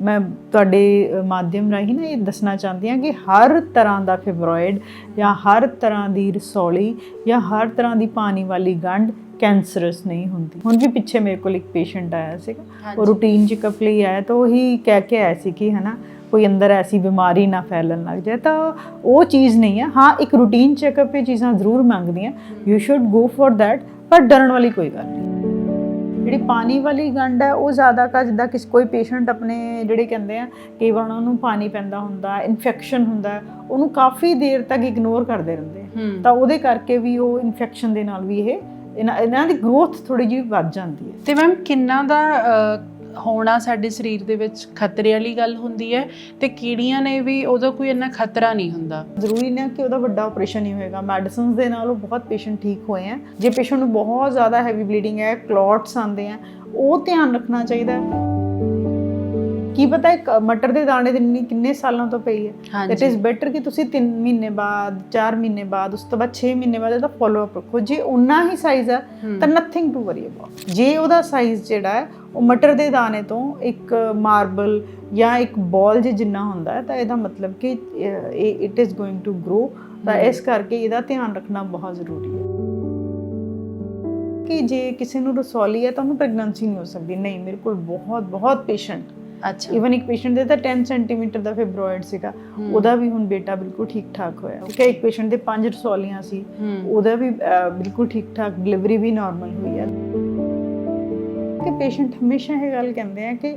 ਮੈਂ ਤੁਹਾਡੇ ਮਾਧਿਅਮ ਰਾਹੀਂ ਨਾ ਇਹ ਦੱਸਣਾ ਚਾਹੁੰਦੀ ਹਾਂ ਕਿ ਹਰ ਤਰ੍ਹਾਂ ਦਾ ਫਾਈਬਰੋਇਡ ਜਾਂ ਹਰ ਤਰ੍ਹਾਂ ਦੀ ਰਸੌਲੀ ਜਾਂ ਹਰ ਤਰ੍ਹਾਂ ਦੀ ਪਾਣੀ ਵਾਲੀ ਗੰਢ ਕੈਂਸਰਸ ਨਹੀਂ ਹੁੰਦੀ। ਹੁਣ ਵੀ ਪਿੱਛੇ ਮੇਰੇ ਕੋਲ ਇੱਕ ਪੇਸ਼ੈਂਟ ਆਇਆ ਸੀਗਾ। ਉਹ ਰੂਟੀਨ ਚੈੱਕਅਪ ਲਈ ਆਇਆ ਤਾਂ ਉਹੀ ਕਹਿ ਕੇ ਆਇਆ ਸੀ ਕਿ ਹਨਾ ਕੋਈ ਅੰਦਰ ਐਸੀ ਬਿਮਾਰੀ ਨਾ ਫੈਲਣ ਲੱਗ ਜਾਏ। ਤਾਂ ਉਹ ਚੀਜ਼ ਨਹੀਂ ਹੈ ਹਾਂ ਇੱਕ ਰੂਟੀਨ ਚੈੱਕਅਪ ਇਹ ਚੀਜ਼ਾਂ ਜ਼ਰੂਰ ਮੰਗਦੀਆਂ। You should go for that ਪਰ ਡਰਨ ਵਾਲੀ ਕੋਈ ਗੱਲ ਨਹੀਂ। ਜਿਹੜੀ ਪਾਣੀ ਵਾਲੀ ਗੰਢ ਹੈ ਉਹ ਜ਼ਿਆਦਾ ਕਾ ਜਿੱਦਾਂ ਕਿਸ ਕੋਈ ਪੇਸ਼ੈਂਟ ਆਪਣੇ ਜਿਹੜੇ ਕਹਿੰਦੇ ਆ ਕਈ ਵਾਰ ਉਹਨਾਂ ਨੂੰ ਪਾਣੀ ਪੈਂਦਾ ਹੁੰਦਾ ਇਨਫੈਕਸ਼ਨ ਹੁੰਦਾ ਉਹਨੂੰ ਕਾਫੀ ਦੇਰ ਤੱਕ ਇਗਨੋਰ ਕਰਦੇ ਰਹਿੰਦੇ ਤਾਂ ਉਹਦੇ ਕਰਕੇ ਵੀ ਉਹ ਇਨਫੈਕਸ਼ਨ ਦੇ ਨਾਲ ਵੀ ਇਹ ਇਹਨਾਂ ਦੀ ਗਰੋਥ ਥੋੜੀ ਜਿਹੀ ਵੱਧ ਜਾਂਦੀ ਹੈ। ਤੇ ਮੈਮ ਕਿੰਨਾ ਦਾ ਹੋਣਾ ਸਾਡੇ ਸਰੀਰ ਦੇ ਵਿੱਚ ਖਤਰੇ ਵਾਲੀ ਗੱਲ ਹੁੰਦੀ ਹੈ ਤੇ ਕੀੜੀਆਂ ਨੇ ਵੀ ਉਹਦਾ ਕੋਈ ਇੰਨਾ ਖਤਰਾ ਨਹੀਂ ਹੁੰਦਾ। ਜ਼ਰੂਰੀ ਨਹੀਂ ਕਿ ਉਹਦਾ ਵੱਡਾ ਆਪਰੇਸ਼ਨ ਹੀ ਹੋਏਗਾ। ਮੈਡੀਸਿਨਸ ਦੇ ਨਾਲ ਉਹ ਬਹੁਤ ਪੇਸ਼ੈਂਟ ਠੀਕ ਹੋਏ ਆ ਜੇ ਪੇਸ਼ੈਂਟ ਨੂੰ ਬਹੁਤ ਜ਼ਿਆਦਾ ਹੈਵੀ ਬਲੀਡਿੰਗ ਹੈ ਕਲੌਟਸ ਆਉਂਦੇ ਆ ਉਹ ਧਿਆਨ ਰੱਖਣਾ ਚਾਹੀਦਾ ਹੈ। ਕੀ ਪਤਾ ਇੱਕ ਮਟਰ ਦੇ ਦਾਣੇ ਦੇ ਇੰਨੀ ਕਿੰਨੇ ਸਾਲਾਂ ਤੋਂ ਪਈ ਹੈ। ਇਟ ਇਜ਼ ਬੈਟਰ ਕਿ ਤੁਸੀਂ 3 ਮਹੀਨੇ ਬਾਅਦ 4 ਮਹੀਨੇ ਬਾਅਦ ਉਸ ਤੋਂ ਬਾਅਦ 6 ਮਹੀਨੇ ਬਾਅਦ ਇਹਦਾ ਫੋਲੋ ਅਪ ਰੱਖੋ। ਜੇ ਉਨਾ ਹੀ ਸਾਈਜ਼ ਹੈ ਤਾਂ ਨਥਿੰਗ ਟੂ ਵਰੀ ਅਬਾਊਟ ਜੇ ਉਹਦਾ ਸਾਈਜ਼ ਜਿਹੜਾ ਹੈ ਉਹ ਮਟਰ ਦੇ ਦਾਣੇ ਤੋਂ ਇੱਕ ਮਾਰਬਲ ਜਾਂ ਇੱਕ ਬਾਲ ਜਿੰਨਾ ਹੁੰਦਾ ਹੈ ਤਾਂ ਇਹਦਾ ਮਤਲਬ ਕਿ it is going to grow ਤਾਂ ਇਸ ਕਰਕੇ ਇਹਦਾ ਧਿਆਨ ਰੱਖਣਾ ਬਹੁਤ ਜ਼ਰੂਰੀ ਹੈ। ਕਿ ਜੇ ਕਿਸੇ ਨੂੰ ਰਸੌਲੀ ਹੈ ਤਾਂ ਉਹਨੂੰ ਪ੍ਰੈਗਨੈਂਸੀ ਨਹੀਂ ਹੋ ਸਕਦੀ। ਨਹੀਂ ਮੇਰੇ ਕੋਲ ਬਹੁਤ ਬਹੁਤ ਪੇਸ਼ੈਂਟ ਅੱਛਾ। ਇਵਨ ਇੱਕ ਪੇਸ਼ੈਂਟ ਦੇ ਤਾਂ 10 ਸੈਂਟੀਮੀਟਰ ਦਾ ਫਿਬਰੋਇਡ ਸੀਗਾ। ਉਹਦਾ ਵੀ ਹੁਣ ਬੇਟਾ ਬਿਲਕੁਲ ਠੀਕ ਠਾਕ ਹੋਇਆ। ਠੀਕ ਹੈ ਇੱਕ ਪੇਸ਼ੈਂਟ ਦੇ ਪੰਜ ਰਸੌਲੀਆਂ ਸੀ ਉਹਦਾ ਵੀ ਬਿਲਕੁਲ ਠੀਕ ਠਾਕ ਡਿਲੀਵਰੀ ਵੀ ਨਾਰਮਲ ਹੋਈ ਹੈ ਕਿ ਪੇਸ਼ੈਂਟ ਹਮੇਸ਼ਾ ਇਹ ਗੱਲ ਕਹਿੰਦੇ ਆ ਕਿ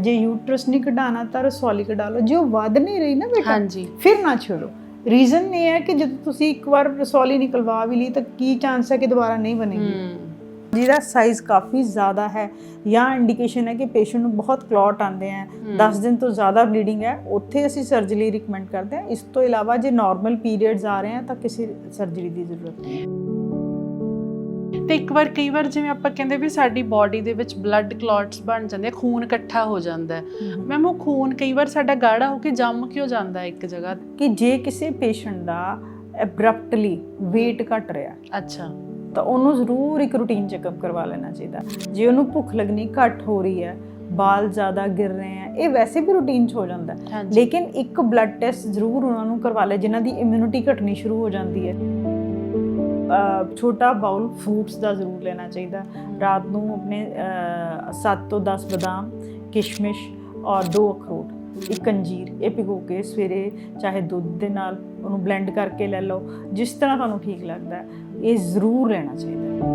ਜੇ ਯੂਟਰਸ ਨਹੀਂ ਕਢਾਣਾ ਤਾਂ ਰਸੌਲੀ ਕਢਾ ਲਓ ਜੇ ਉਹ ਵੱਧ ਨਹੀਂ ਰਹੀ ਨਾ ਬੇਟਾ ਹਾਂਜੀ। ਫਿਰ ਨਾ ਛੋੜੋ। ਰੀਜ਼ਨ ਇਹ ਹੈ ਕਿ ਜਦੋਂ ਤੁਸੀਂ ਇੱਕ ਵਾਰ ਰਸੌਲੀ ਨਿਕਲਵਾ ਵੀ ਲਈ ਤਾਂ ਕੀ ਚਾਂਸ ਹੈ ਕਿ ਦੁਬਾਰਾ ਨਹੀਂ ਬਣੇਗੀ? ਜਿਹਦਾ ਸਾਈਜ਼ ਕਾਫੀ ਜ਼ਿਆਦਾ ਹੈ ਜਾਂ ਇੰਡੀਕੇਸ਼ਨ ਹੈ ਕਿ ਪੇਸ਼ੈਂਟ ਨੂੰ ਬਹੁਤ ਕਲੌਟ ਆਉਂਦੇ ਆ। 10 ਦਿਨ ਤੋਂ ਜ਼ਿਆਦਾ ਬਲੀਡਿੰਗ ਹੈ ਉੱਥੇ ਅਸੀਂ ਸਰਜਰੀ ਰਿਕਮੈਂਡ ਕਰਦੇ ਹਾਂ। ਇਸ ਤੋਂ ਇਲਾਵਾ ਜੇ ਨਾਰਮਲ ਪੀਰੀਅਡਸ ਆ ਰਹੇ ਆ ਤਾਂ ਕਿਸੇ ਸਰਜਰੀ ਦੀ ਜ਼ਰੂਰਤ ਨਹੀਂ ਤੇ ਇੱਕ ਵਾਰ ਕਈ ਵਾਰ ਜਿਵੇਂ ਆਪਾਂ ਕਹਿੰਦੇ ਵੀ ਸਾਡੀ ਬਾਡੀ ਦੇ ਵਿੱਚ ਬਲੱਡ ਕਲੌਟਸ ਬਣ ਜਾਂਦੇ ਆ ਖੂਨ ਇਕੱਠਾ ਹੋ ਜਾਂਦਾ ਹੈ। ਮੈਮ ਉਹ ਖੂਨ ਕਈ ਵਾਰ ਸਾਡਾ ਗਾੜਾ ਹੋ ਕੇ ਜੰਮ ਕਿਉਂ ਜਾਂਦਾ ਹੈ ਇੱਕ ਜਗ੍ਹਾ? ਕਿ ਜੇ ਕਿਸੇ ਪੇਸ਼ੈਂਟ ਦਾ ਐਬਰਪਟਲੀ weight ਘਟ ਰਿਹਾ ਅੱਛਾ। ਤਾਂ ਉਹਨੂੰ ਜ਼ਰੂਰ ਇੱਕ ਰੂਟੀਨ ਚੈੱਕਅਪ ਕਰਵਾ ਲੈਣਾ ਚਾਹੀਦਾ। ਜੇ ਉਹਨੂੰ ਭੁੱਖ ਲੱਗਣੀ ਘੱਟ ਹੋ ਰਹੀ ਹੈ ਬਾਲ ਜ਼ਿਆਦਾ ਗਿਰ ਰਹੇ ਹੈ ਇਹ ਵੈਸੇ ਵੀ ਰੂਟੀਨ 'ਚ ਹੋ ਜਾਂਦਾ ਲੇਕਿਨ ਇੱਕ ਬਲੱਡ ਟੈਸਟ ਜ਼ਰੂਰ ਉਹਨਾਂ ਨੂੰ ਕਰਵਾ ਲੈ ਜਿਨ੍ਹਾਂ ਦੀ ਇਮਿਊਨਿਟੀ ਘਟਣੀ ਸ਼ੁਰੂ ਹੋ ਜਾਂਦੀ ਹੈ। ਛੋਟਾ ਬਾਉਲ ਫਰੂਟਸ ਦਾ ਜ਼ਰੂਰ ਲੈਣਾ ਚਾਹੀਦਾ। ਰਾਤ ਨੂੰ ਆਪਣੇ 7 ਤੋਂ 10 ਬਦਾਮ ਕਿਸ਼ਮਿਸ਼ ਔਰ ਦੋ ਅਖਰੋਟ। ਇੱਕ ਅੰਜੀਰ ਇਹ ਭਿਗੋ ਕੇ ਸਵੇਰੇ ਚਾਹੇ ਦੁੱਧ ਦੇ ਨਾਲ ਉਹਨੂੰ ਬਲੈਂਡ ਕਰਕੇ ਲੈ ਲਓ ਜਿਸ ਤਰ੍ਹਾਂ ਤੁਹਾਨੂੰ ਠੀਕ ਲੱਗਦਾ ਹੈ ਇਹ ਜ਼ਰੂਰ ਲੈਣਾ ਚਾਹੀਦਾ ਹੈ।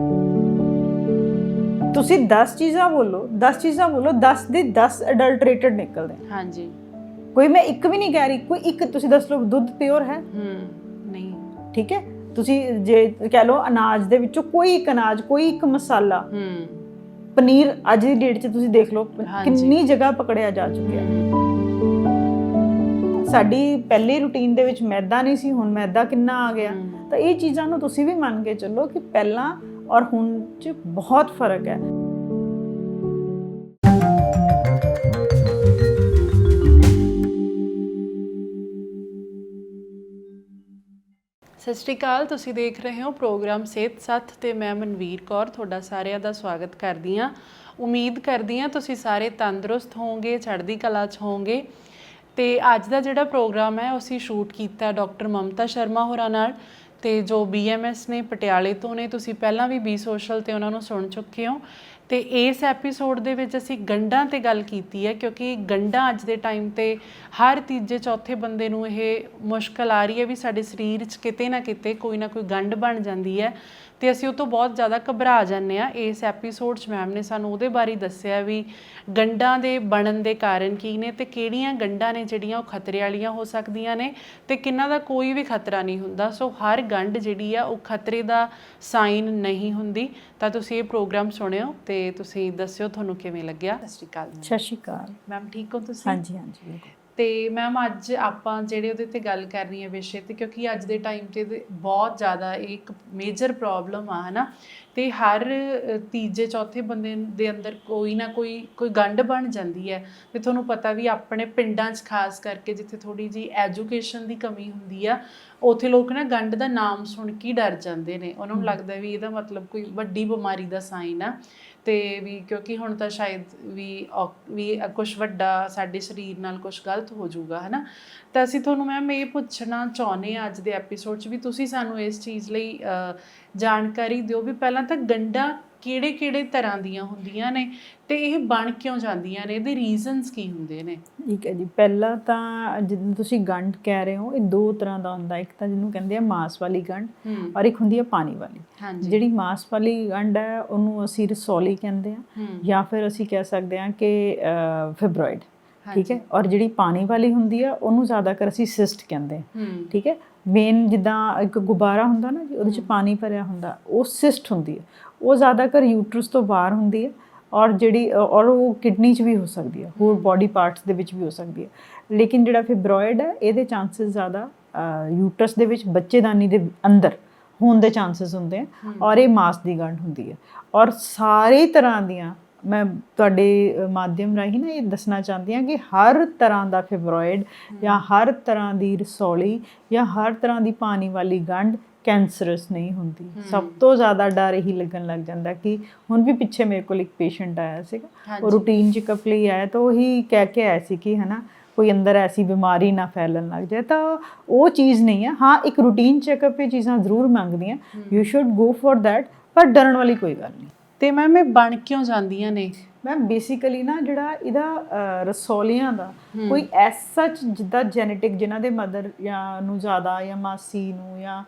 ਤੁਸੀਂ 10 ਚੀਜ਼ਾਂ ਬੋਲੋ 10 ਚੀਜ਼ਾਂ ਬੋਲੋ 10 ਦੇ 10 ਅਡਲਟਰੇਟਡ ਨਿਕਲਦੇ। ਹਾਂਜੀ ਕੋਈ ਮੈਂ ਇੱਕ ਵੀ ਨਹੀਂ ਕਹਿ ਰਹੀ ਕੋਈ ਇੱਕ ਤੁਸੀਂ ਦੱਸ ਲਓ ਦੁੱਧ ਪਿਓਰ ਹੈ ਹੂੰ ਨਹੀਂ ਠੀਕ ਹੈ ਤੁਸੀਂ ਜੇ ਕਹਿ ਲਓ ਅਨਾਜ ਦੇ ਵਿੱਚੋਂ ਕੋਈ ਇੱਕ ਅਨਾਜ ਕੋਈ ਇੱਕ ਮਸਾਲਾ ਹੂੰ ਪਨੀਰ ਅੱਜ ਦੀ ਡੇਟ 'ਚ ਤੁਸੀਂ ਦੇਖ ਲਓ। ਕਿੰਨੀ ਜਗ੍ਹਾ ਪਕੜਿਆ ਜਾ ਚੁੱਕਿਆ ਸਾਡੀ ਪਹਿਲੀ ਰੁਟੀਨ ਦੇ ਵਿੱਚ ਮੈਦਾ ਨਹੀਂ ਸੀ ਹੁਣ ਮੈਦਾ ਕਿੰਨਾ ਆ ਗਿਆ। ਤਾਂ ਇਹ ਚੀਜ਼ਾਂ ਨੂੰ ਤੁਸੀਂ ਵੀ ਮੰਨ ਕੇ ਚੱਲੋ ਕਿ ਪਹਿਲਾਂ ਔਰ ਹੁਣ 'ਚ ਬਹੁਤ ਫ਼ਰਕ ਹੈ। ਸਤਿ ਸ਼੍ਰੀ ਅਕਾਲ ਤੁਸੀਂ ਦੇਖ ਰਹੇ ਹੋ ਪ੍ਰੋਗਰਾਮ ਸਿਹਤ ਸਾਥ ਤੇ ਮੈਂ ਮਨਵੀਰ ਕੌਰ ਤੁਹਾਡਾ ਸਾਰਿਆਂ ਦਾ ਸਵਾਗਤ ਕਰਦੀ ਹਾਂ। ਉਮੀਦ ਕਰਦੀ ਹਾਂ ਤੁਸੀਂ ਸਾਰੇ ਤੰਦਰੁਸਤ ਹੋਵੋਗੇ ਚੜ੍ਹਦੀ ਕਲਾ 'ਚ ਹੋਵੋਗੇ। ਤੇ ਅੱਜ ਦਾ ਜਿਹੜਾ ਪ੍ਰੋਗਰਾਮ ਹੈ ਉਹ ਅਸੀਂ ਸ਼ੂਟ ਕੀਤਾ ਡਾਕਟਰ ਮਮਤਾ ਸ਼ਰਮਾ ਹੋਰਾਂ ਨਾਲ ਤੇ ਜੋ ਬੀਐਮਐਸ ਨੇ ਪਟਿਆਲੇ ਤੋਂ ਨੇ, ਤੁਸੀਂ ਪਹਿਲਾਂ ਵੀ ਬੀ ਸੋਸ਼ਲ ਤੇ ਉਹਨਾਂ ਨੂੰ ਸੁਣ ਚੁੱਕੇ ਹੋ। ਤੇ ਇਸ ਐਪੀਸੋਡ ਦੇ ਵਿੱਚ ਅਸੀਂ ਗੰਢਾਂ ਤੇ ਗੱਲ ਕੀਤੀ ਹੈ, ਕਿਉਂਕਿ ਗੰਢਾਂ ਅੱਜ ਦੇ ਟਾਈਮ ਤੇ ਹਰ ਤੀਜੇ, ਚੌਥੇ ਬੰਦੇ ਨੂੰ ਇਹ ਮੁਸ਼ਕਲ ਆ ਰਹੀ ਹੈ ਵੀ ਸਾਡੇ ਸਰੀਰ 'ਚ ਕਿਤੇ ਨਾ ਕਿਤੇ ਕੋਈ ਨਾ ਕੋਈ ਗੰਢ ਬਣ ਜਾਂਦੀ ਹੈ। ਤੇ ਅਸੀਂ ਉਹ ਤੋਂ ਬਹੁਤ ਜ਼ਿਆਦਾ ਘਬਰਾ ਜਾਂਦੇ ਆ ਇਸ ਐਪੀਸੋਡ 'ਚ ਮੈਮ ਨੇ ਸਾਨੂੰ ਉਹਦੇ ਬਾਰੇ ਦੱਸਿਆ ਵੀ ਗੰਢਾਂ ਦੇ ਬਣਨ ਦੇ ਕਾਰਨ ਕੀ ਨੇ ਤੇ ਕਿਹੜੀਆਂ ਗੰਢਾਂ ਨੇ ਜਿਹੜੀਆਂ ਉਹ ਖਤਰੇ ਵਾਲੀਆਂ ਹੋ ਸਕਦੀਆਂ ਨੇ ਤੇ ਕਿੰਨਾ ਦਾ ਕੋਈ ਵੀ ਖਤਰਾ ਨਹੀਂ ਹੁੰਦਾ। ਸੋ ਹਰ ਗੰਢ ਜਿਹੜੀ ਆ ਉਹ ਖਤਰੇ ਦਾ ਸਾਈਨ ਨਹੀਂ ਹੁੰਦੀ। ਤਾਂ ਤੁਸੀਂ ਇਹ ਪ੍ਰੋਗਰਾਮ ਸੁਣਿਓ ਤੇ ਤੁਸੀਂ ਦੱਸਿਓ ਤੁਹਾਨੂੰ ਕਿਵੇਂ ਲੱਗਿਆ। ਸਤਿ ਸ਼੍ਰੀ ਅਕਾਲ ਸਤਿ ਸ਼੍ਰੀ ਅਕਾਲ। ਮੈਮ ਠੀਕ ਹੋ ਤੁਸੀਂ? ਹਾਂਜੀ ਹਾਂਜੀ ਬਿਲਕੁਲ। ਤੇ ਮੈਮ ਅੱਜ ਆਪਾਂ ਜਿਹੜੇ ਉਹਦੇ ਤੇ ਗੱਲ ਕਰਨੀ ਹੈ ਵਿਸ਼ੇ ਤੇ ਕਿਉਂਕਿ ਅੱਜ ਦੇ ਟਾਈਮ ਤੇ ਬਹੁਤ ਜ਼ਿਆਦਾ ਇਹ ਇੱਕ ਮੇਜਰ ਪ੍ਰੋਬਲਮ ਆ ਹਨਾ? ਤੇ ਹਰ ਤੀਜੇ ਚੌਥੇ ਬੰਦੇ ਦੇ ਅੰਦਰ ਕੋਈ ਨਾ ਕੋਈ ਕੋਈ ਗੰਢ ਬਣ ਜਾਂਦੀ ਹੈ। ਤੇ ਤੁਹਾਨੂੰ ਪਤਾ ਵੀ ਆਪਣੇ ਪਿੰਡਾਂ 'ਚ ਖਾਸ ਕਰਕੇ ਜਿੱਥੇ ਥੋੜੀ ਜੀ ਐਜੂਕੇਸ਼ਨ ਦੀ ਕਮੀ ਹੁੰਦੀ ਆ ਉੱਥੇ ਲੋਕ ਨਾ ਗੰਢ ਦਾ ਨਾਮ ਸੁਣ ਕੇ ਡਰ ਜਾਂਦੇ ਨੇ। ਉਹਨਾਂ ਨੂੰ ਲੱਗਦਾ ਵੀ ਇਹਦਾ ਮਤਲਬ ਕੋਈ ਵੱਡੀ ਬਿਮਾਰੀ ਦਾ ਸਾਈਨ ਆ। ਤੇ ਵੀ ਕਿਉਂਕਿ ਹੁਣ ਤਾਂ ਸ਼ਾਇਦ ਵੀ ਔਕ- ਵੀ ਕੁਝ ਵੱਡਾ ਸਾਡੇ ਸਰੀਰ ਨਾਲ ਕੁਝ ਗਲਤ ਹੋ ਜਾਊਗਾ, ਹਨਾ? ਤਾਂ ਅਸੀਂ ਤੁਹਾਨੂੰ ਮੈਮ ਇਹ ਪੁੱਛਣਾ ਚਾਹੁੰਦੇ ਹਾਂ ਅੱਜ ਦੇ ਐਪੀਸੋਡ 'ਚ ਵੀ ਤੁਸੀਂ ਸਾਨੂੰ ਇਸ ਚੀਜ਼ ਲਈ ਜਾਣਕਾਰੀ ਦਿਓ ਵੀ ਪਹਿਲਾਂ ਤਾਂ ਗੰਢਾਂ ਕਿਹੜੇ ਕਿਹੜੇ ਤਰ੍ਹਾਂ ਦੀਆਂ ਹੁੰਦੀਆਂ ਨੇ ਤੇ ਇਹ ਬਣ ਕਿਉਂ ਜਾਂਦੀਆਂ ਨੇ? ਇਹਦੇ ਰੀਜ਼ਨਸ ਕੀ ਹੁੰਦੇ ਨੇ? ਠੀਕ ਹੈ ਜੀ। ਪਹਿਲਾਂ ਤਾਂ ਜਿੱਦਾਂ ਤੁਸੀਂ ਗੰਢ ਕਹਿ ਰਹੇ ਹੋ ਇਹ ਦੋ ਤਰ੍ਹਾਂ ਦਾ ਹੁੰਦਾ। ਇੱਕ ਤਾਂ ਜਿਹਨੂੰ ਕਹਿੰਦੇ ਆ ਮਾਸ ਵਾਲੀ ਗੰਢ ਔਰ ਇੱਕ ਹੁੰਦੀ ਹੈ ਪਾਣੀ ਵਾਲੀ। ਜਿਹੜੀ ਮਾਸ ਵਾਲੀ ਗੰਢ ਹੈ ਉਹਨੂੰ ਅਸੀਂ ਰਸੌਲੀ ਕਹਿੰਦੇ ਆ ਜਾਂ ਫਿਰ ਅਸੀਂ ਕਹਿ ਸਕਦੇ ਹਾਂ ਕਿ ਫਿਬਰੋਇਡ ਠੀਕ। ਹੈ? ਔਰ ਜਿਹੜੀ ਪਾਣੀ ਵਾਲੀ ਹੁੰਦੀ ਆ ਉਹਨੂੰ ਜ਼ਿਆਦਾਤਰ ਅਸੀਂ ਸਿਸਟ ਕਹਿੰਦੇ ਠੀਕ ਹੈ? ਮੇਨ ਜਿੱਦਾਂ ਇੱਕ ਗੁਬਾਰਾ ਹੁੰਦਾ ਨਾ ਜੀ ਉਹਦੇ ਚ ਪਾਣੀ ਭਰਿਆ ਹੁੰਦਾ ਉਹ ਸਿਸਟ ਹੁੰਦੀ ਹੈ ਉਹ ਜ਼ਿਆਦਾਤਰ ਯੂਟਰਸ ਤੋਂ ਬਾਹਰ ਹੁੰਦੀ ਹੈ ਔਰ ਜਿਹੜੀ ਔਰ ਉਹ ਕਿਡਨੀ 'ਚ ਵੀ ਹੋ ਸਕਦੀ ਹੈ ਹੋਰ ਬਾਡੀ ਪਾਰਟਸ ਦੇ ਵਿੱਚ ਵੀ ਹੋ ਸਕਦੀ ਹੈ। ਲੇਕਿਨ ਜਿਹੜਾ ਫਿਬਰੋਇਡ ਹੈ ਇਹਦੇ ਚਾਂਸਸ ਜ਼ਿਆਦਾ ਯੂਟਰਸ ਦੇ ਵਿੱਚ ਬੱਚੇਦਾਨੀ ਦੇ ਅੰਦਰ ਹੋਣ ਦੇ ਚਾਂਸਸ ਹੁੰਦੇ ਆ ਔਰ ਇਹ ਮਾਸ ਦੀ ਗੰਢ ਹੁੰਦੀ ਹੈ। ਔਰ ਸਾਰੇ ਤਰ੍ਹਾਂ ਦੀਆਂ ਮੈਂ ਤੁਹਾਡੇ ਮਾਧਿਅਮ ਰਾਹੀਂ ਨਾ ਇਹ ਦੱਸਣਾ ਚਾਹੁੰਦੀ ਹਾਂ ਕਿ ਹਰ ਤਰ੍ਹਾਂ ਦਾ ਫਿਬਰੋਇਡ ਜਾਂ ਹਰ ਤਰ੍ਹਾਂ ਦੀ ਰਸੌਲੀ ਜਾਂ ਹਰ ਤਰ੍ਹਾਂ ਦੀ ਪਾਣੀ ਵਾਲੀ ਗੰਢ ਕੈਂਸਰਸ ਨਹੀਂ ਹੁੰਦੀ। ਸਭ ਤੋਂ ਜ਼ਿਆਦਾ ਡਰ ਇਹੀ ਲੱਗਣ ਲੱਗ ਜਾਂਦਾ ਕਿ ਹੁਣ ਵੀ ਪਿੱਛੇ ਮੇਰੇ ਕੋਲ ਇੱਕ ਪੇਸ਼ੈਂਟ ਆਇਆ ਸੀਗਾ। ਉਹ ਰੂਟੀਨ ਚੈੱਕਅਪ ਲਈ ਆਇਆ ਤਾਂ ਉਹੀ ਕਹਿ ਕੇ ਆਇਆ ਸੀ ਕਿ ਹਨਾ ਕੋਈ ਅੰਦਰ ਐਸੀ ਬਿਮਾਰੀ ਨਾ ਫੈਲਣ ਲੱਗ ਜਾਏ। ਤਾਂ ਉਹ ਚੀਜ਼ ਨਹੀਂ ਹੈ ਹਾਂ ਇੱਕ ਰੂਟੀਨ ਚੈੱਕਅਪ ਇਹ ਚੀਜ਼ਾਂ ਜ਼ਰੂਰ ਮੰਗਦੀਆਂ। You should go for that ਪਰ ਡਰਨ ਵਾਲੀ ਕੋਈ ਗੱਲ ਨਹੀਂ। ਤੇ ਮੈਮ ਇਹ ਬਣ ਕਿਉਂ ਜਾਂਦੀਆਂ ਨੇ? ਮੈਮ ਬੇਸਿਕਲੀ ਨਾ ਜਿਹੜਾ ਇਹਦਾ ਰਸੌਲੀਆਂ ਦਾ ਕੋਈ ਐਸ ਸੱਚ ਜਿੱਦਾਂ ਜੈਨੇਟਿਕ ਜਿਨ੍ਹਾਂ ਦੇ ਮਦਰ ਜਾਂ ਨੂੰ ਜ਼ਿਆਦਾ ਜਾਂ ਮਾਸੀ ਨੂੰ ਜਾਂ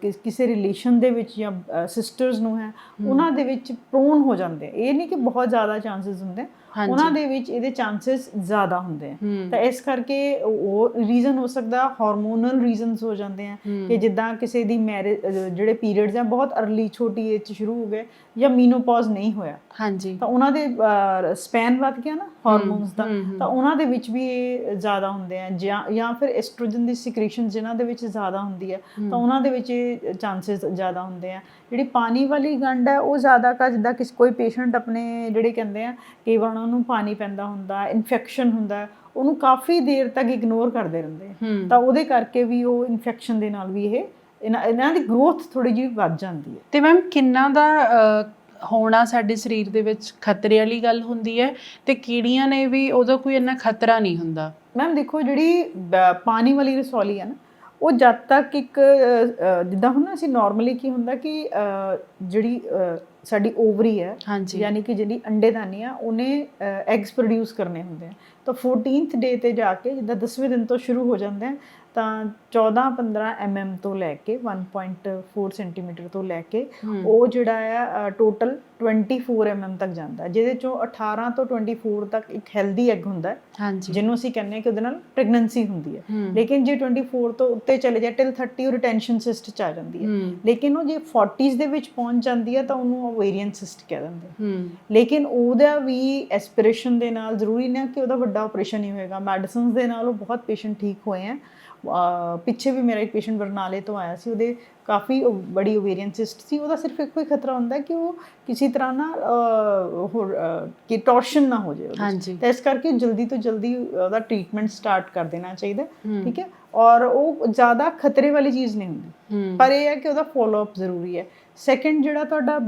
ਕਿਸ- ਰਿਲੇਸ਼ਨ ਦੇ ਵਿੱਚ ਜਾਂ ਸਿਸਟਰਸ ਨੂੰ ਹੈ ਉਹਨਾਂ ਦੇ ਵਿੱਚ ਪ੍ਰੋਨ ਹੋ ਜਾਂਦੇ। ਇਹ ਨਹੀਂ ਕਿ ਬਹੁਤ ਜ਼ਿਆਦਾ ਚਾਂਸਸ ਹੁੰਦੇ। ਉਹਨਾਂ ਦੇ ਵਿੱਚ ਇਹਦੇ ਚਾਂਸਸ ਜ਼ਿਆਦਾ ਹੁੰਦੇ ਆ। ਤਾਂ ਇਸ ਕਰਕੇ ਉਹ ਰੀਜ਼ਨ ਹੋ ਸਕਦਾ ਹਾਰਮੋਨਲ ਰੀਜ਼ਨਸ ਹੋ ਜਾਂਦੇ ਆ ਕਿ ਜਿੱਦਾਂ ਕਿਸੇ ਦੀ ਮੈਰਿਜ ਜਿਹੜੇ ਪੀਰੀਅਡਸ ਆ ਬਹੁਤ ਅਰਲੀ ਛੋਟੀ ਏਜ ਚ ਸ਼ੁਰੂ ਹੋ ਗਏ ਜਾਂ ਮੀਨੋਪੌਜ਼ ਨਹੀਂ ਹੋਇਆ। ਹਾਂਜੀ। ਤਾਂ ਉਹਨਾਂ ਦੇ ਸਪੈਨ ਵੱਧ ਗਿਆ ਨਾ ਹਾਰਮੋਨਸ ਦਾ। ਤਾਂ ਉਹਨਾਂ ਦੇ ਵਿੱਚ ਵੀ ਇਹ ਜ਼ਿਆਦਾ ਹੁੰਦੇ ਆ ਜਾਂ ਜਾਂ ਫਿਰ ਐਸਟ੍ਰੋਜਨ ਦੀ ਸਿਕ੍ਰੀਸ਼ਨ ਜਿਨ੍ਹਾਂ ਦੇ ਵਿੱਚ ਜ਼ਿਆਦਾ ਹੁੰਦੀ ਹੈ ਤਾਂ ਉਹਨਾਂ ਦੇ ਵਿੱਚ ਇਹ ਚਾਂਸਸ ਜ਼ਿਆਦਾ ਹੁੰਦੇ ਆ। ਜਿਹੜੀ ਪਾਣੀ ਵਾਲੀ ਗੰਢ ਹੈ ਉਹ ਜ਼ਿਆਦਾ ਕਾ ਜਿੱਦਾਂ ਕਿਸ ਕੋਈ ਪੇਸ਼ੈਂਟ ਆਪਣੇ ਜਿਹੜੇ ਕਹਿੰਦੇ ਆ ਕਈ ਵਾਰ ਉਹਨਾਂ ਨੂੰ ਪਾਣੀ ਪੈਂਦਾ ਹੁੰਦਾ ਇਨਫੈਕਸ਼ਨ ਹੁੰਦਾ ਉਹਨੂੰ ਕਾਫੀ ਦੇਰ ਤੱਕ ਇਗਨੋਰ ਕਰਦੇ ਰਹਿੰਦੇ ਤਾਂ ਉਹਦੇ ਕਰਕੇ ਵੀ ਉਹ ਇਨਫੈਕਸ਼ਨ ਦੇ ਨਾਲ ਵੀ ਇਹ ਇਹਨਾਂ ਦੀ ਗਰੋਥ ਥੋੜੀ ਜਿਹੀ ਵੱਧ ਜਾਂਦੀ ਹੈ। ਤੇ ਮੈਮ ਕਿੰਨਾ ਦਾ ਹੋਣਾ ਸਾਡੇ ਸਰੀਰ ਦੇ ਵਿੱਚ ਖਤਰੇ ਵਾਲੀ ਗੱਲ ਹੁੰਦੀ ਹੈ ਤੇ ਕੀੜੀਆਂ ਨੇ ਵੀ ਉਹਦਾ ਕੋਈ ਇੰਨਾ ਖਤਰਾ ਨਹੀਂ ਹੁੰਦਾ। ਮੈਮ ਦੇਖੋ ਜਿਹੜੀ ਪਾਣੀ ਵਾਲੀ ਰਸੌਲੀ ਹੈ ਨਾ ਉਹ ਜਦ ਤੱਕ ਇੱਕ ਜਿੱਦਾਂ ਹੁਣ ਅਸੀਂ ਨਾਰਮਲੀ ਕੀ ਹੁੰਦਾ ਕਿ ਜਿਹੜੀ ਸਾਡੀ ਓਵਰੀ ਹੈ ਯਾਨੀ ਕਿ ਜਿਹੜੀ ਅੰਡੇਦਾਨੀ ਆ ਉਹਨੇ ਐਗਸ ਪ੍ਰੋਡਿਊਸ ਕਰਨੇ ਹੁੰਦੇ ਆ। ਤਾਂ 14th ਡੇ ਤੇ ਜਾ ਕੇ ਜਿੱਦਾਂ 10ਵੇਂ ਦਿਨ ਤੋਂ ਸ਼ੁਰੂ ਹੋ ਜਾਂਦੇ ਆ ਤਾਂ 14 15 mm ਤੋਂ ਲੈ ਕੇ 1.4 ਸੈਂਟੀਮੀਟਰ ਤੋਂ ਲੈ ਕੇ ਉਹ ਜਿਹੜਾ ਆ ਟੋਟਲ 24 mm ਤੱਕ ਜਾਂਦਾ। ਜਿਹਦੇ ਚੋਂ 18 ਤੋਂ 24 ਤੱਕ ਇੱਕ ਹੈਲਦੀ ਐਗ ਹੁੰਦਾ ਜਿਹਨੂੰ ਅਸੀਂ ਕਹਿੰਦੇ ਕਿ ਉਹਦੇ ਨਾਲ ਪ੍ਰੈਗਨੈਂਸੀ ਹੁੰਦੀ ਹੈ। ਲੇਕਿਨ ਜੇ 24 ਤੋਂ ਉੱਤੇ ਚਲੇ ਜਾਏ ਟਿਲ 30 ਉਹ ਰਿਟੈਂਸ਼ਨ ਸਿਸਟ ਚ ਆ ਜਾਂਦੀ ਹੈ। ਲੇਕਿਨ ਉਹ ਜੇ 40s ਦੇ ਵਿੱਚ ਪਹੁੰਚ ਜਾਂਦੀ ਹੈ ਤਾਂ ਉਹਨੂੰ ਓਵੇਰੀਅਨ ਸਿਸਟ ਕਹਿ ਦਿੰਦੇ ਲੇਕਿਨ ਉਹਦਾ ਵੀ ਐਸਪੀਰੇਸ਼ਨ ਦੇ ਨਾਲ ਜ਼ਰੂਰੀ ਨਾ ਕਿ ਉਹਦਾ ਵੱਡਾ ਆਪਰੇਸ਼ਨ ਹੀ ਹੋਏਗਾ। ਮੈਡੀਸਿਨਸ ਦੇ ਨਾਲ ਉਹ ਬਹੁਤ ਪੇਸ਼ੈਂਟ ਠੀਕ ਹੋਏ ਆ ਪਿੱਛੇ ਵੀ ਮੇਰਾ ਇੱਕ ਪੇਸ਼ੈਂਟ ਬਰਨਾਲੇ ਤੋਂ ਆਇਆ ਸੀ ਉਹਦੇ ਕਾਫੀ ਬੜੀ ਓਵੇਰੀਅਨ ਸਿਸਟ ਸੀ ਉਹਦਾ ਸਿਰਫ ਇੱਕੋ ਹੀ ਖਤਰਾ ਹੁੰਦਾ ਕਿ ਉਹ ਕਿਸੇ ਤਰ੍ਹਾਂ ਨਾ ਹੋਰ ਕਿ ਟੌਰਸ਼ਨ ਨਾ ਹੋ। ਹਾਂਜੀ। ਤਾਂ ਇਸ ਕਰਕੇ ਜਲਦੀ ਤੋਂ ਜਲਦੀ ਉਹਦਾ ਟ੍ਰੀਟਮੈਂਟ ਸਟਾਰਟ ਕਰ ਦੇਣਾ ਚਾਹੀਦਾ। ਠੀਕ ਹੈ? ਔਰ ਉਹ ਜ਼ਿਆਦਾ ਖਤਰੇ ਵਾਲੀ ਚੀਜ਼ ਨਹੀਂ ਹੁੰਦੀ। ਪਰ ਇਹ ਹੈ ਕਿ ਉਹਦਾ ਫੋਲੋ ਅਪ ਜ਼ਰੂਰੀ ਹੈ। ਸੈਕੰਡ ਜਿਹੜਾ ਤੁਹਾਡਾ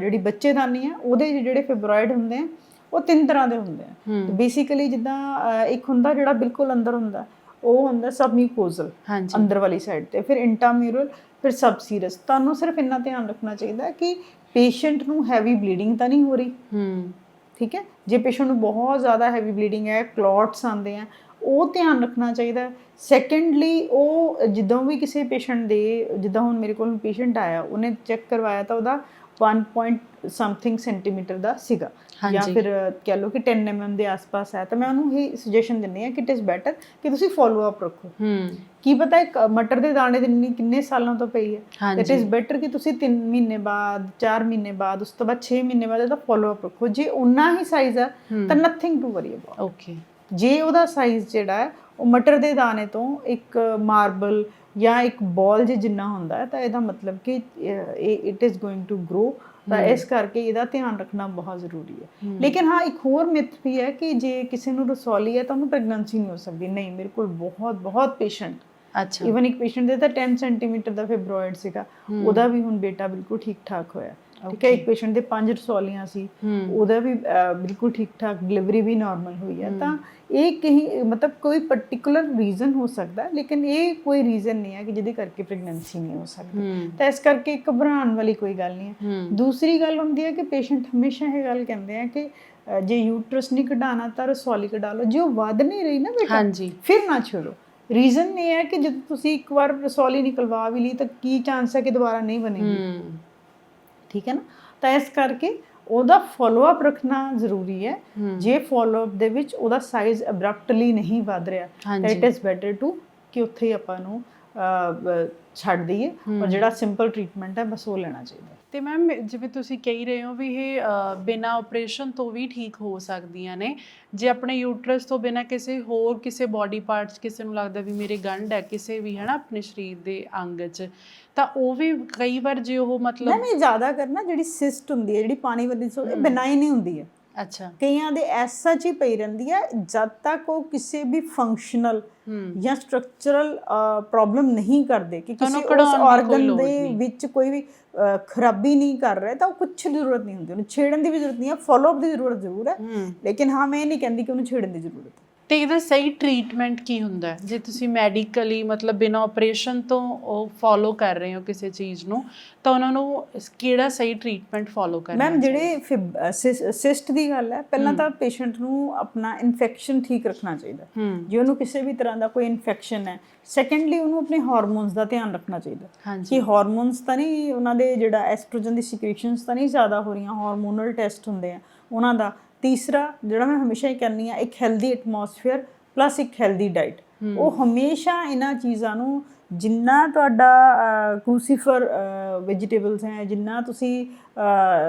ਜਿਹੜੀ ਬੱਚੇਦਾਨੀ ਹੈ ਉਹਦੇ ਜਿਹੜੇ ਫਿਬਰੋਇਡ ਹੁੰਦੇ ਆ ਉਹ ਤਿੰਨ ਤਰ੍ਹਾਂ ਦੇ ਹੁੰਦੇ ਆ। ਬੇਸਿਕਲੀ ਜਿੱਦਾਂ ਇੱਕ ਹੁੰਦਾ ਜਿਹੜਾ ਬਿਲਕੁਲ ਅੰਦਰ ਹੁੰਦਾ ਉਹ ਹੁੰਦਾ ਸਬਮਿਊਕੋਜ਼ਲ ਹਾਂਜੀ। ਅੰਦਰ ਵਾਲੀ ਸਾਈਡ ਤੇ। ਫਿਰ ਇੰਟਰਾਮਿਊਰਲ ਫਿਰ ਸਬਸੀਰਸ ਤੁਹਾਨੂੰ ਸਿਰਫ ਇੰਨਾ ਧਿਆਨ ਰੱਖਣਾ ਚਾਹੀਦਾ ਕਿ ਪੇਸ਼ੈਂਟ ਨੂੰ ਹੈਵੀ ਬਲੀਡਿੰਗ ਤਾਂ ਨਹੀਂ ਹੋ ਰਹੀ। ਹੂੰ। ਠੀਕ ਹੈ? ਜੇ ਪੇਸ਼ੈਂਟ ਨੂੰ ਬਹੁਤ ਜ਼ਿਆਦਾ ਹੈਵੀ ਬਲੀਡਿੰਗ ਹੈ ਕਲੌਟਸ ਆਉਂਦੇ ਆ ਉਹ ਧਿਆਨ ਰੱਖਣਾ ਚਾਹੀਦਾ। ਸੈਕੰਡਲੀ ਉਹ ਜਦੋਂ ਵੀ ਕਿਸੇ ਪੇਸ਼ੈਂਟ ਦੇ ਜਿੱਦਾਂ ਹੁਣ ਮੇਰੇ ਕੋਲ ਪੇਸ਼ੈਂਟ ਆਇਆ ਉਹਨੇ ਚੈੱਕ ਕਰਵਾਇਆ ਤਾਂ ਉਹਦਾ 1. point ਸਮਥਿੰਗ ਸੈਂਟੀਮੀਟਰ ਦਾ ਸੀਗਾ। ਜਾਂ। ਫਿਰ ਕਹਿ ਲਓ ਕਿ 10 mm ਦੇ ਆਸ-ਪਾਸ ਹੈ ਤਾਂ ਮੈਂ ਉਹਨੂੰ ਇਹ ਸੁਜੈਸ਼ਨ ਦਿੰਦੀ ਹਾਂ ਕਿ ਇਟ ਇਜ਼ ਬੈਟਰ ਕਿ ਤੁਸੀਂ ਫੋਲੋ ਅਪ ਰੱਖੋ। ਹੂੰ। ਕੀ ਪਤਾ ਇੱਕ ਮਟਰ ਦੇ ਦਾਣੇ ਦੀ ਕਿੰਨੇ ਸਾਲਾਂ ਤੋਂ ਪਈ ਹੈ। ਇਟ ਇਜ਼ ਬੈਟਰ ਕਿ ਤੁਸੀਂ 3 ਮਹੀਨੇ ਬਾਅਦ 4 ਮਹੀਨੇ ਬਾਅਦ ਉਸ ਤੋਂ ਬਾਅਦ 6 ਮਹੀਨੇ ਬਾਅਦ ਇਹਦਾ ਫੋਲੋ ਅਪ ਰੱਖੋ। ਜੇ ਉਨਾ ਹੀ ਸਾਈਜ਼ ਹੈ ਹੂੰ। ਤਾਂ nothing to worry about okay ਜੇ ਉਹਦਾ ਸਾਈਜ਼ ਜਿਹੜਾ ਹੈ ਉਹ ਮਟਰ ਦੇ ਦਾਣੇ ਤੋਂ ਇੱਕ ਮਾਰਬਲ ਜਾਂ ਇੱਕ ਬਾਲ ਜਿੰਨਾ ਹੁੰਦਾ ਹੈ ਤਾਂ ਇਹਦਾ ਮਤਲਬ ਕਿ it is going to grow ਤਾਂ ਇਸ ਕਰਕੇ ਇਹਦਾ ਧਿਆਨ ਰੱਖਣਾ ਬਹੁਤ ਜ਼ਰੂਰੀ ਹੈ। ਲੇਕਿਨ ਹਾਂ ਇੱਕ ਹੋਰ ਮਿਥ ਵੀ ਹੈ ਕਿ ਜੇ ਕਿਸੇ ਨੂੰ ਰਸੌਲੀ ਹੈ ਤਾਂ ਉਹਨੂੰ ਪ੍ਰੈਗਨੈਂਸੀ ਨਹੀਂ ਹੋ ਸਕਦੀ। ਨਹੀਂ ਮੇਰੇ ਕੋਲ ਬਹੁਤ ਬਹੁਤ ਪੇਸ਼ੈਂਟ ਅੱਛਾ। ਇਵਨ ਇੱਕ ਪੇਸ਼ੈਂਟ ਦੇ ਤਾਂ 10 ਸੈਂਟੀਮੀਟਰ ਦਾ ਫਿਬਰੋਇਡ ਸੀਗਾ। ਉਹਦਾ ਵੀ ਹੁਣ ਬੇਟਾ ਬਿਲਕੁਲ ਠੀਕ ਠਾਕ ਹੋਇਆ। ਠੀਕ ਹੈ ਇੱਕ ਪੇਸ਼ੈਂਟ ਦੇ ਪੰਜ ਰਸੌਲੀਆਂ ਸੀ ਉਹਦਾ ਵੀ ਬਿਲਕੁਲ ਠੀਕ ਠਾਕ ਡਿਲੀਵਰੀ ਵੀ ਨਾਰਮਲ ਹੋਈ ਹੈ। ਤਾਂ ਇਹ ਕਹੀਂ ਮਤਲਬ ਕੋਈ ਪਾਰਟਿਕੂਲਰ ਰੀਜ਼ਨ ਹੋ ਸਕਦਾ ਲੇਕਿਨ ਇਹ ਕੋਈ ਰੀਜ਼ਨ ਨਹੀਂ ਹੈ ਕਿ ਜਿਹਦੇ ਕਰਕੇ ਪ੍ਰੈਗਨੈਂਸੀ ਨਹੀਂ ਹੋ ਸਕਦੀ। ਤਾਂ ਇਸ ਕਰਕੇ ਘਬਰਾਉਣ ਵਾਲੀ ਕੋਈ ਗੱਲ ਨਹੀਂ ਹੈ। ਦੂਸਰੀ ਗੱਲ ਹੁੰਦੀ ਹੈ ਕਿ ਪੇਸ਼ੈਂਟ ਹਮੇਸ਼ਾ ਇਹ ਗੱਲ ਕਹਿੰਦੇ ਆ ਕਿ ਜੇ ਯੂਟਰਸ ਨਹੀਂ ਕਢਾਣਾ ਤਾਂ ਰਸੌਲੀ ਕਢਾ ਲਓ। ਜੇ ਉਹ ਵੱਧ ਨਹੀਂ ਰਹੀ ਨਾ ਬੇਟਾ ਹਾਂਜੀ। ਫਿਰ ਨਾ ਛੋੜੋ। ਰੀਜ਼ਨ ਇਹ ਹੈ ਕਿ ਜਦੋਂ ਤੁਸੀਂ ਇੱਕ ਵਾਰ ਰਸੌਲੀ ਨਿਕਲਵਾ ਵੀ ਲਈ ਤਾਂ ਕੀ ਚਾਂਸ ਹੈ ਕਿ ਦੁਬਾਰਾ ਨਹੀਂ ਬਣੇਗੀ? ਠੀਕ ਹੈ ਨਾ? ਤਾਂ ਇਸ ਕਰਕੇ ਉਹਦਾ ਫਾਲੋ ਅਪ ਰੱਖਣਾ ਜ਼ਰੂਰੀ ਹੈ। ਜੇ ਫਾਲੋ ਅਪ ਦੇ ਵਿੱਚ ਉਹਦਾ ਸਾਈਜ਼ ਅਬਰਪਟਲੀ ਨਹੀਂ ਵੱਧ ਰਿਹਾ ਤਾਂ ਇਟ ਇਜ਼ ਬੈਟਰ ਟੂ ਕਿ ਉੱਥੇ ਹੀ ਆਪਾਂ ਨੂੰ ਛੱਡ ਦਈਏ। ਔਰ ਜਿਹੜਾ ਸਿੰਪਲ ਟ੍ਰੀਟਮੈਂਟ ਹੈ ਬਸ ਉਹ ਲੈਣਾ ਚਾਹੀਦਾ। ਤੇ ਮੈਮ ਜਿਵੇਂ ਤੁਸੀਂ ਕਹਿ ਰਹੇ ਹੋ ਵੀ ਇਹ ਬਿਨਾਂ ਆਪਰੇਸ਼ਨ ਤੋਂ ਵੀ ਠੀਕ ਹੋ ਸਕਦੀਆਂ ਨੇ। ਜੇ ਆਪਣੇ ਯੂਟਰਸ ਤੋਂ ਬਿਨਾਂ ਕਿਸੇ ਹੋਰ ਕਿਸੇ ਬਾਡੀ ਪਾਰਟਸ ਕਿਸੇ ਨੂੰ ਲੱਗਦਾ ਵੀ ਮੇਰੇ ਗੰਢ ਹੈ ਕਿਸੇ ਵੀ ਹੈ ਨਾ ਆਪਣੇ ਸਰੀਰ ਦੇ ਅੰਗ 'ਚ ਤਾਂ ਉਹ ਵੀ ਕਈ ਵਾਰ ਜੇ ਉਹ ਮਤਲਬ ਨਹੀਂ ਜ਼ਿਆਦਾ ਕਰਨਾ ਜਿਹੜੀ ਸਿਸਟ ਹੁੰਦੀ ਹੈ ਜਿਹੜੀ ਪਾਣੀ ਵਾਲੀ ਸੋ ਇਹ ਬਿਨਾਈ ਨਹੀਂ ਹੁੰਦੀ ਹੈ। ਅੱਛਾ। ਕਈਆਂ ਦੇ ਐਸਾ ਚ ਪਈ ਰਹਿੰਦੀ ਹੈ ਜਦ ਤੱਕ ਉਹ ਕਿਸੇ ਵੀ ਫੰਕਸ਼ਨਲ ਜਾਂ ਸਟਰਕਚਰਲ ਪ੍ਰੋਬਲਮ ਨਹੀਂ ਕਰਦੇ ਕਿ ਕਿਸੇ ਉਸ ਦੀ ਆਰਗਨ ਦੇ। ਵਿੱਚ ਕੋਈ ਵੀ ਖਰਾਬੀ ਨਹੀਂ ਕਰ ਰਿਹਾ ਤਾਂ ਉਹ ਕੁਝ ਜ਼ਰੂਰਤ ਨਹੀਂ ਹੁੰਦੀ। ਉਹਨੂੰ ਛੇੜਨ ਦੀ ਵੀ ਜ਼ਰੂਰਤ ਨਹੀਂ ਹੈ ਫਾਲੋ ਅਪ ਦੀ ਜ਼ਰੂਰਤ ਜ਼ਰੂਰ ਹੈ। ਹੂੰ। ਲੇਕਿਨ ਹਾਂ ਮੈਂ ਇਹ ਨਹੀਂ ਕਹਿੰਦੀ ਕਿ ਉਹਨੂੰ ਛੇੜਨ ਦੀ ਜ਼ਰੂਰਤ ਹੈ। ਤੇ ਇਹਦਾ ਸਹੀ ਟ੍ਰੀਟਮੈਂਟ ਕੀ ਹੁੰਦਾ ਹੈ? ਜੇ ਤੁਸੀਂ ਮੈਡੀਕਲੀ ਮਤਲਬ ਬਿਨਾਂ ਆਪਰੇਸ਼ਨ ਤੋਂ ਉਹ ਫੋਲੋ ਕਰ ਰਹੇ ਹੋ ਕਿਸੇ ਚੀਜ਼ ਨੂੰ ਤਾਂ ਉਹਨਾਂ ਨੂੰ ਇਸ- ਕਿਹੜਾ ਸਹੀ ਟ੍ਰੀਟਮੈਂਟ ਫੋਲੋ ਕਰਨਾ ਮੈਮ ਜਿਹੜੇ ਸਿਸਟ ਦੀ ਗੱਲ ਹੈ ਪਹਿਲਾਂ ਤਾਂ ਪੇਸ਼ੈਂਟ ਨੂੰ ਆਪਣਾ ਇਨਫੈਕਸ਼ਨ ਠੀਕ ਰੱਖਣਾ ਚਾਹੀਦਾ। ਹੂੰ। ਜੇ ਉਹਨੂੰ ਕਿਸੇ ਵੀ ਤਰ੍ਹਾਂ ਦਾ ਕੋਈ ਇਨਫੈਕਸ਼ਨ ਹੈ ਸੈਕੰਡਲੀ ਉਹਨੂੰ ਆਪਣੇ ਹਾਰਮੋਨਸ ਦਾ ਧਿਆਨ ਰੱਖਣਾ ਚਾਹੀਦਾ। ਹਾਂਜੀ। ਕਿ ਹਾਰਮੋਨਸ ਤਾਂ ਨਹੀਂ ਉਹਨਾਂ ਦੇ ਜਿਹੜਾ ਐਸਟ੍ਰੋਜਨ ਦੀ ਸਿਕ੍ਰੀਸ਼ਨਸ ਤਾਂ ਨਹੀਂ ਜ਼ਿਆਦਾ ਹੋ ਰਹੀਆਂ ਹਾਰਮੋਨਲ ਟੈਸਟ ਹੁੰਦੇ ਆ ਉਹਨਾਂ ਦਾ ਤੀਸਰਾ ਜਿਹੜਾ ਮੈਂ ਹਮੇਸ਼ਾ ਹੀ ਕਹਿੰਦੀ ਆ ਇੱਕ ਹੈਲਦੀ ਐਟਮੋਸਫੇਅਰ ਪਲੱਸ ਇੱਕ ਹੈਲਦੀ ਡਾਈਟ ਉਹ ਹਮੇਸ਼ਾ ਇਹਨਾਂ ਚੀਜ਼ਾਂ ਨੂੰ ਜਿੰਨਾ ਤੁਹਾਡਾ ਕ੍ਰੂਸੀਫਰ ਵੈਜੀਟੇਬਲਸ ਹੈ ਜਿੰਨਾ ਤੁਸੀਂ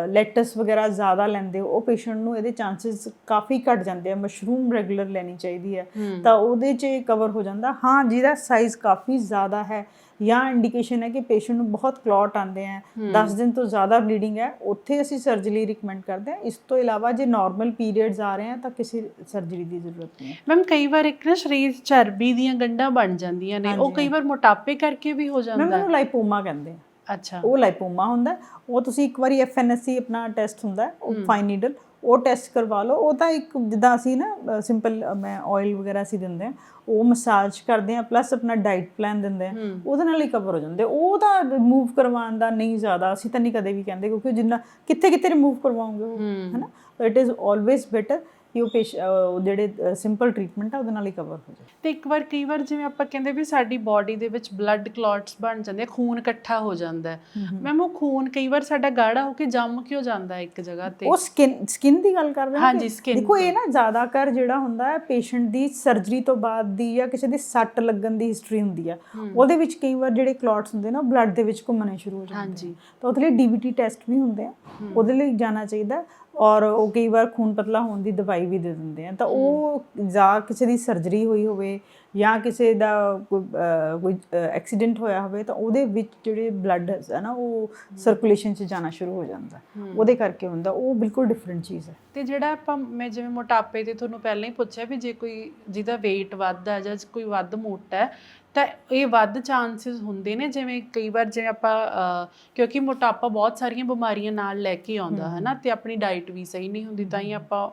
ਲੈਟਸ ਵਗੈਰਾ ਜ਼ਿਆਦਾ ਲੈਂਦੇ ਹੋ ਉਹ ਪੇਸ਼ੈਂਟ ਨੂੰ ਇਹਦੇ ਚਾਂਸਸ ਕਾਫੀ ਘਟ ਜਾਂਦੇ ਆ। ਮਸ਼ਰੂਮ ਰੈਗੂਲਰ ਲੈਣੀ ਚਾਹੀਦੀ ਹੈ। ਤਾਂ ਉਹਦੇ 'ਚ ਕਵਰ ਹੋ ਜਾਂਦਾ। ਹਾਂ ਜਿਹਦਾ ਸਾਈਜ਼ ਕਾਫੀ ਜ਼ਿਆਦਾ ਹੈ ਜਾਂ ਇੰਡੀਕੇਸ਼ਨ ਹੈ ਕਿ ਪੇਸ਼ੈਂਟ ਨੂੰ ਬਹੁਤ ਕਲੌਟ ਆਉਂਦੇ ਆ 10 ਦਿਨ ਤੋਂ ਜ਼ਿਆਦਾ ਬਲੀਡਿੰਗ ਹੈ ਉੱਥੇ ਅਸੀਂ ਸਰਜਰੀ ਰਿਕਮੈਂਡ ਕਰਦੇ ਹਾਂ। ਇਸ ਤੋਂ ਇਲਾਵਾ ਜੇ ਨਾਰਮਲ ਪੀਰੀਅਡਸ ਆ ਰਹੇ ਆ ਤਾਂ ਕਿਸੇ ਸਰਜਰੀ ਦੀ ਜ਼ਰੂਰਤ ਨਹੀਂ ਮੈਮ ਕਈ ਵਾਰ ਇੱਕ ਨਾ ਸਰੀਰ ਚਰਬੀ ਦੀਆਂ ਗੰਢਾਂ ਬਣ ਜਾਂਦੀਆਂ ਨੇ ਉਹ ਕਈ ਵਾਰ ਮੋਟਾਪੇ ਕਰਕੇ ਵੀ ਹੋ ਜਾਂਦਾ ਉਹਨੂੰ ਲਾਈਪੋਮਾ ਕਹਿੰਦੇ ਆ। ਅੱਛਾ। ਉਹ ਲਾਈਪੋਮਾ ਹੁੰਦਾ। ਉਹ ਤੁਸੀਂ ਇੱਕ ਵਾਰੀ ਐਫਐਨਐਸਸੀ ਆਪਣਾ ਟੈਸਟ ਹੁੰਦਾ ਉਹ ਫਾਈਨ ਨੀਡਲ ਉਹ ਟੈਸਟ ਕਰਵਾ ਲਓ। ਉਹ ਤਾਂ ਇੱਕ ਜਿੱਦਾਂ ਅਸੀਂ ਨਾ ਸਿੰਪਲ ਮੈਂ ਆਇਲ ਵਗੈਰਾ ਅਸੀਂ ਦਿੰਦੇ ਆ ਉਹ ਮਸਾਜ ਕਰਦੇ ਆ ਪਲੱਸ ਆਪਣਾ ਡਾਈਟ ਪਲਾਨ ਦਿੰਦੇ ਆ ਉਹਦੇ ਨਾਲ ਹੀ ਕਵਰ ਹੋ ਜਾਂਦੇ ਉਹ ਤਾਂ ਰਿਮੂਵ ਕਰਵਾਉਣ ਦਾ ਨਹੀਂ ਜ਼ਿਆਦਾ ਅਸੀਂ ਤਾਂ ਨਹੀਂ ਕਦੇ ਵੀ ਕਹਿੰਦੇ ਕਿਉਂਕਿ ਜਿੰਨਾ ਕਿੱਥੇ ਕਿੱਥੇ ਰਿਮੂਵ ਕਰਵਾਉਂਗੇ ਉਹ ਹੈਨਾ? ਇਟ ਇਜ਼ ਆਲਵੇਸ ਬੈਟਰ ਕਿ ਉਹ ਪੇਸ਼ ਜਿਹੜੇ ਸਿੰਪਲ ਟ੍ਰੀਟਮੈਂਟ ਆ ਉਹਦੇ ਨਾਲ ਹੀ ਕਵਰ ਹੋ ਜਾਏ। ਤੇ ਇੱਕ ਵਾਰ ਕਈ ਵਾਰ ਜਿਵੇਂ ਆਪਾਂ ਕਹਿੰਦੇ ਵੀ ਸਾਡੀ ਬਾਡੀ ਦੇ ਵਿੱਚ ਬਲੱਡ ਕਲੌਟਸ ਬਣ ਜਾਂਦੇ ਖੂਨ ਇਕੱਠਾ ਹੋ ਜਾਂਦਾ ਹੈ। ਮੈਮ ਉਹ ਖੂਨ ਕਈ ਵਾਰ ਸਾਡਾ ਗਾੜਾ ਹੋ ਕੇ ਜੰਮ ਕਿਉਂ ਜਾਂਦਾ ਹੈ ਇੱਕ ਜਗ੍ਹਾ ਤੇ? ਉਹ ਸਕਿਨ ਸਕਿਨ ਦੀ ਗੱਲ ਕਰ ਰਹੇ ਹਾਂ ਹਾਂਜੀ, skin ਦੇਖੋ ਇਹ ਨਾ ਜ਼ਿਆਦਾਤਰ ਜਿਹੜਾ ਹੁੰਦਾ ਹੈ ਪੇਸ਼ੈਂਟ ਦੀ ਸਰਜਰੀ ਤੋਂ ਬਾਅਦ ਦੀ ਜਾਂ ਕਿਸੇ ਦੀ ਸੱਟ ਲੱਗਣ ਦੀ ਹਿਸਟਰੀ ਹੁੰਦੀ ਆ। ਉਹਦੇ ਵਿੱਚ ਕਈ ਵਾਰ ਜਿਹੜੇ ਕਲੌਟਸ ਹੁੰਦੇ ਨਾ ਬਲੱਡ ਦੇ ਵਿੱਚ ਘੁੰਮਣੇ ਸ਼ੁਰੂ ਹੋ ਜਾਂਦੇ ਹਾਂਜੀ। ਤਾਂ ਉਹਦੇ ਲਈ ਡੀਬੀਟੀ ਟੈਸਟ ਵੀ ਹੁੰਦੇ ਆ। ਉਹਦੇ ਲਈ ਜਾਣਾ ਚਾਹੀਦਾ। ਔਰ ਉਹ ਕਈ ਵਾਰ ਖੂਨ ਪਤਲਾ ਹੋਣ ਦੀ ਦਵਾਈ ਵੀ ਦੇ ਦਿੰਦੇ ਆ। ਤਾਂ ਉਹ ਜਾਂ ਕਿਸੇ ਦੀ ਸਰਜਰੀ ਹੋਈ ਹੋਵੇ ਜਾਂ ਕਿਸੇ ਦਾ ਕੋਈ ਐਕਸੀਡੈਂਟ ਹੋਇਆ ਹੋਵੇ ਤਾਂ ਉਹਦੇ ਵਿੱਚ ਜਿਹੜੇ ਬਲੱਡ ਹੈ ਨਾ ਉਹ ਸਰਕੂਲੇਸ਼ਨ 'ਚ ਜਾਣਾ ਸ਼ੁਰੂ ਹੋ ਜਾਂਦਾ। ਉਹਦੇ ਕਰਕੇ ਹੁੰਦਾ। ਉਹ ਬਿਲਕੁਲ ਡਿਫਰੈਂਟ ਚੀਜ਼ ਹੈ। ਤੇ ਜਿਹੜਾ ਆਪਾਂ ਮੈਂ ਜਿਵੇਂ ਮੋਟਾਪੇ ਤੇ ਤੁਹਾਨੂੰ ਪਹਿਲਾਂ ਹੀ ਪੁੱਛਿਆ ਵੀ ਜੇ ਕੋਈ ਜਿਹਦਾ weight ਵੱਧ ਹੈ ਜਾਂ ਕੋਈ ਵੱਧ ਮੋਟਾ ਹੈ ਤਾਂ ਇਹ ਵੱਧ ਚਾਂਸਸ ਹੁੰਦੇ ਨੇ ਜਿਵੇਂ ਕਈ ਵਾਰ ਜਿਵੇਂ ਆਪਾਂ ਕਿਉਂਕਿ ਮੋਟਾਪਾ ਬਹੁਤ ਸਾਰੀਆਂ ਬਿਮਾਰੀਆਂ ਨਾਲ ਲੈ ਕੇ ਆਉਂਦਾ ਹੈ ਨਾ ਤੇ ਆਪਣੀ ਡਾਈਟ ਵੀ ਸਹੀ ਨਹੀਂ ਹੁੰਦੀ ਤਾਂ ਹੀ ਆਪਾਂ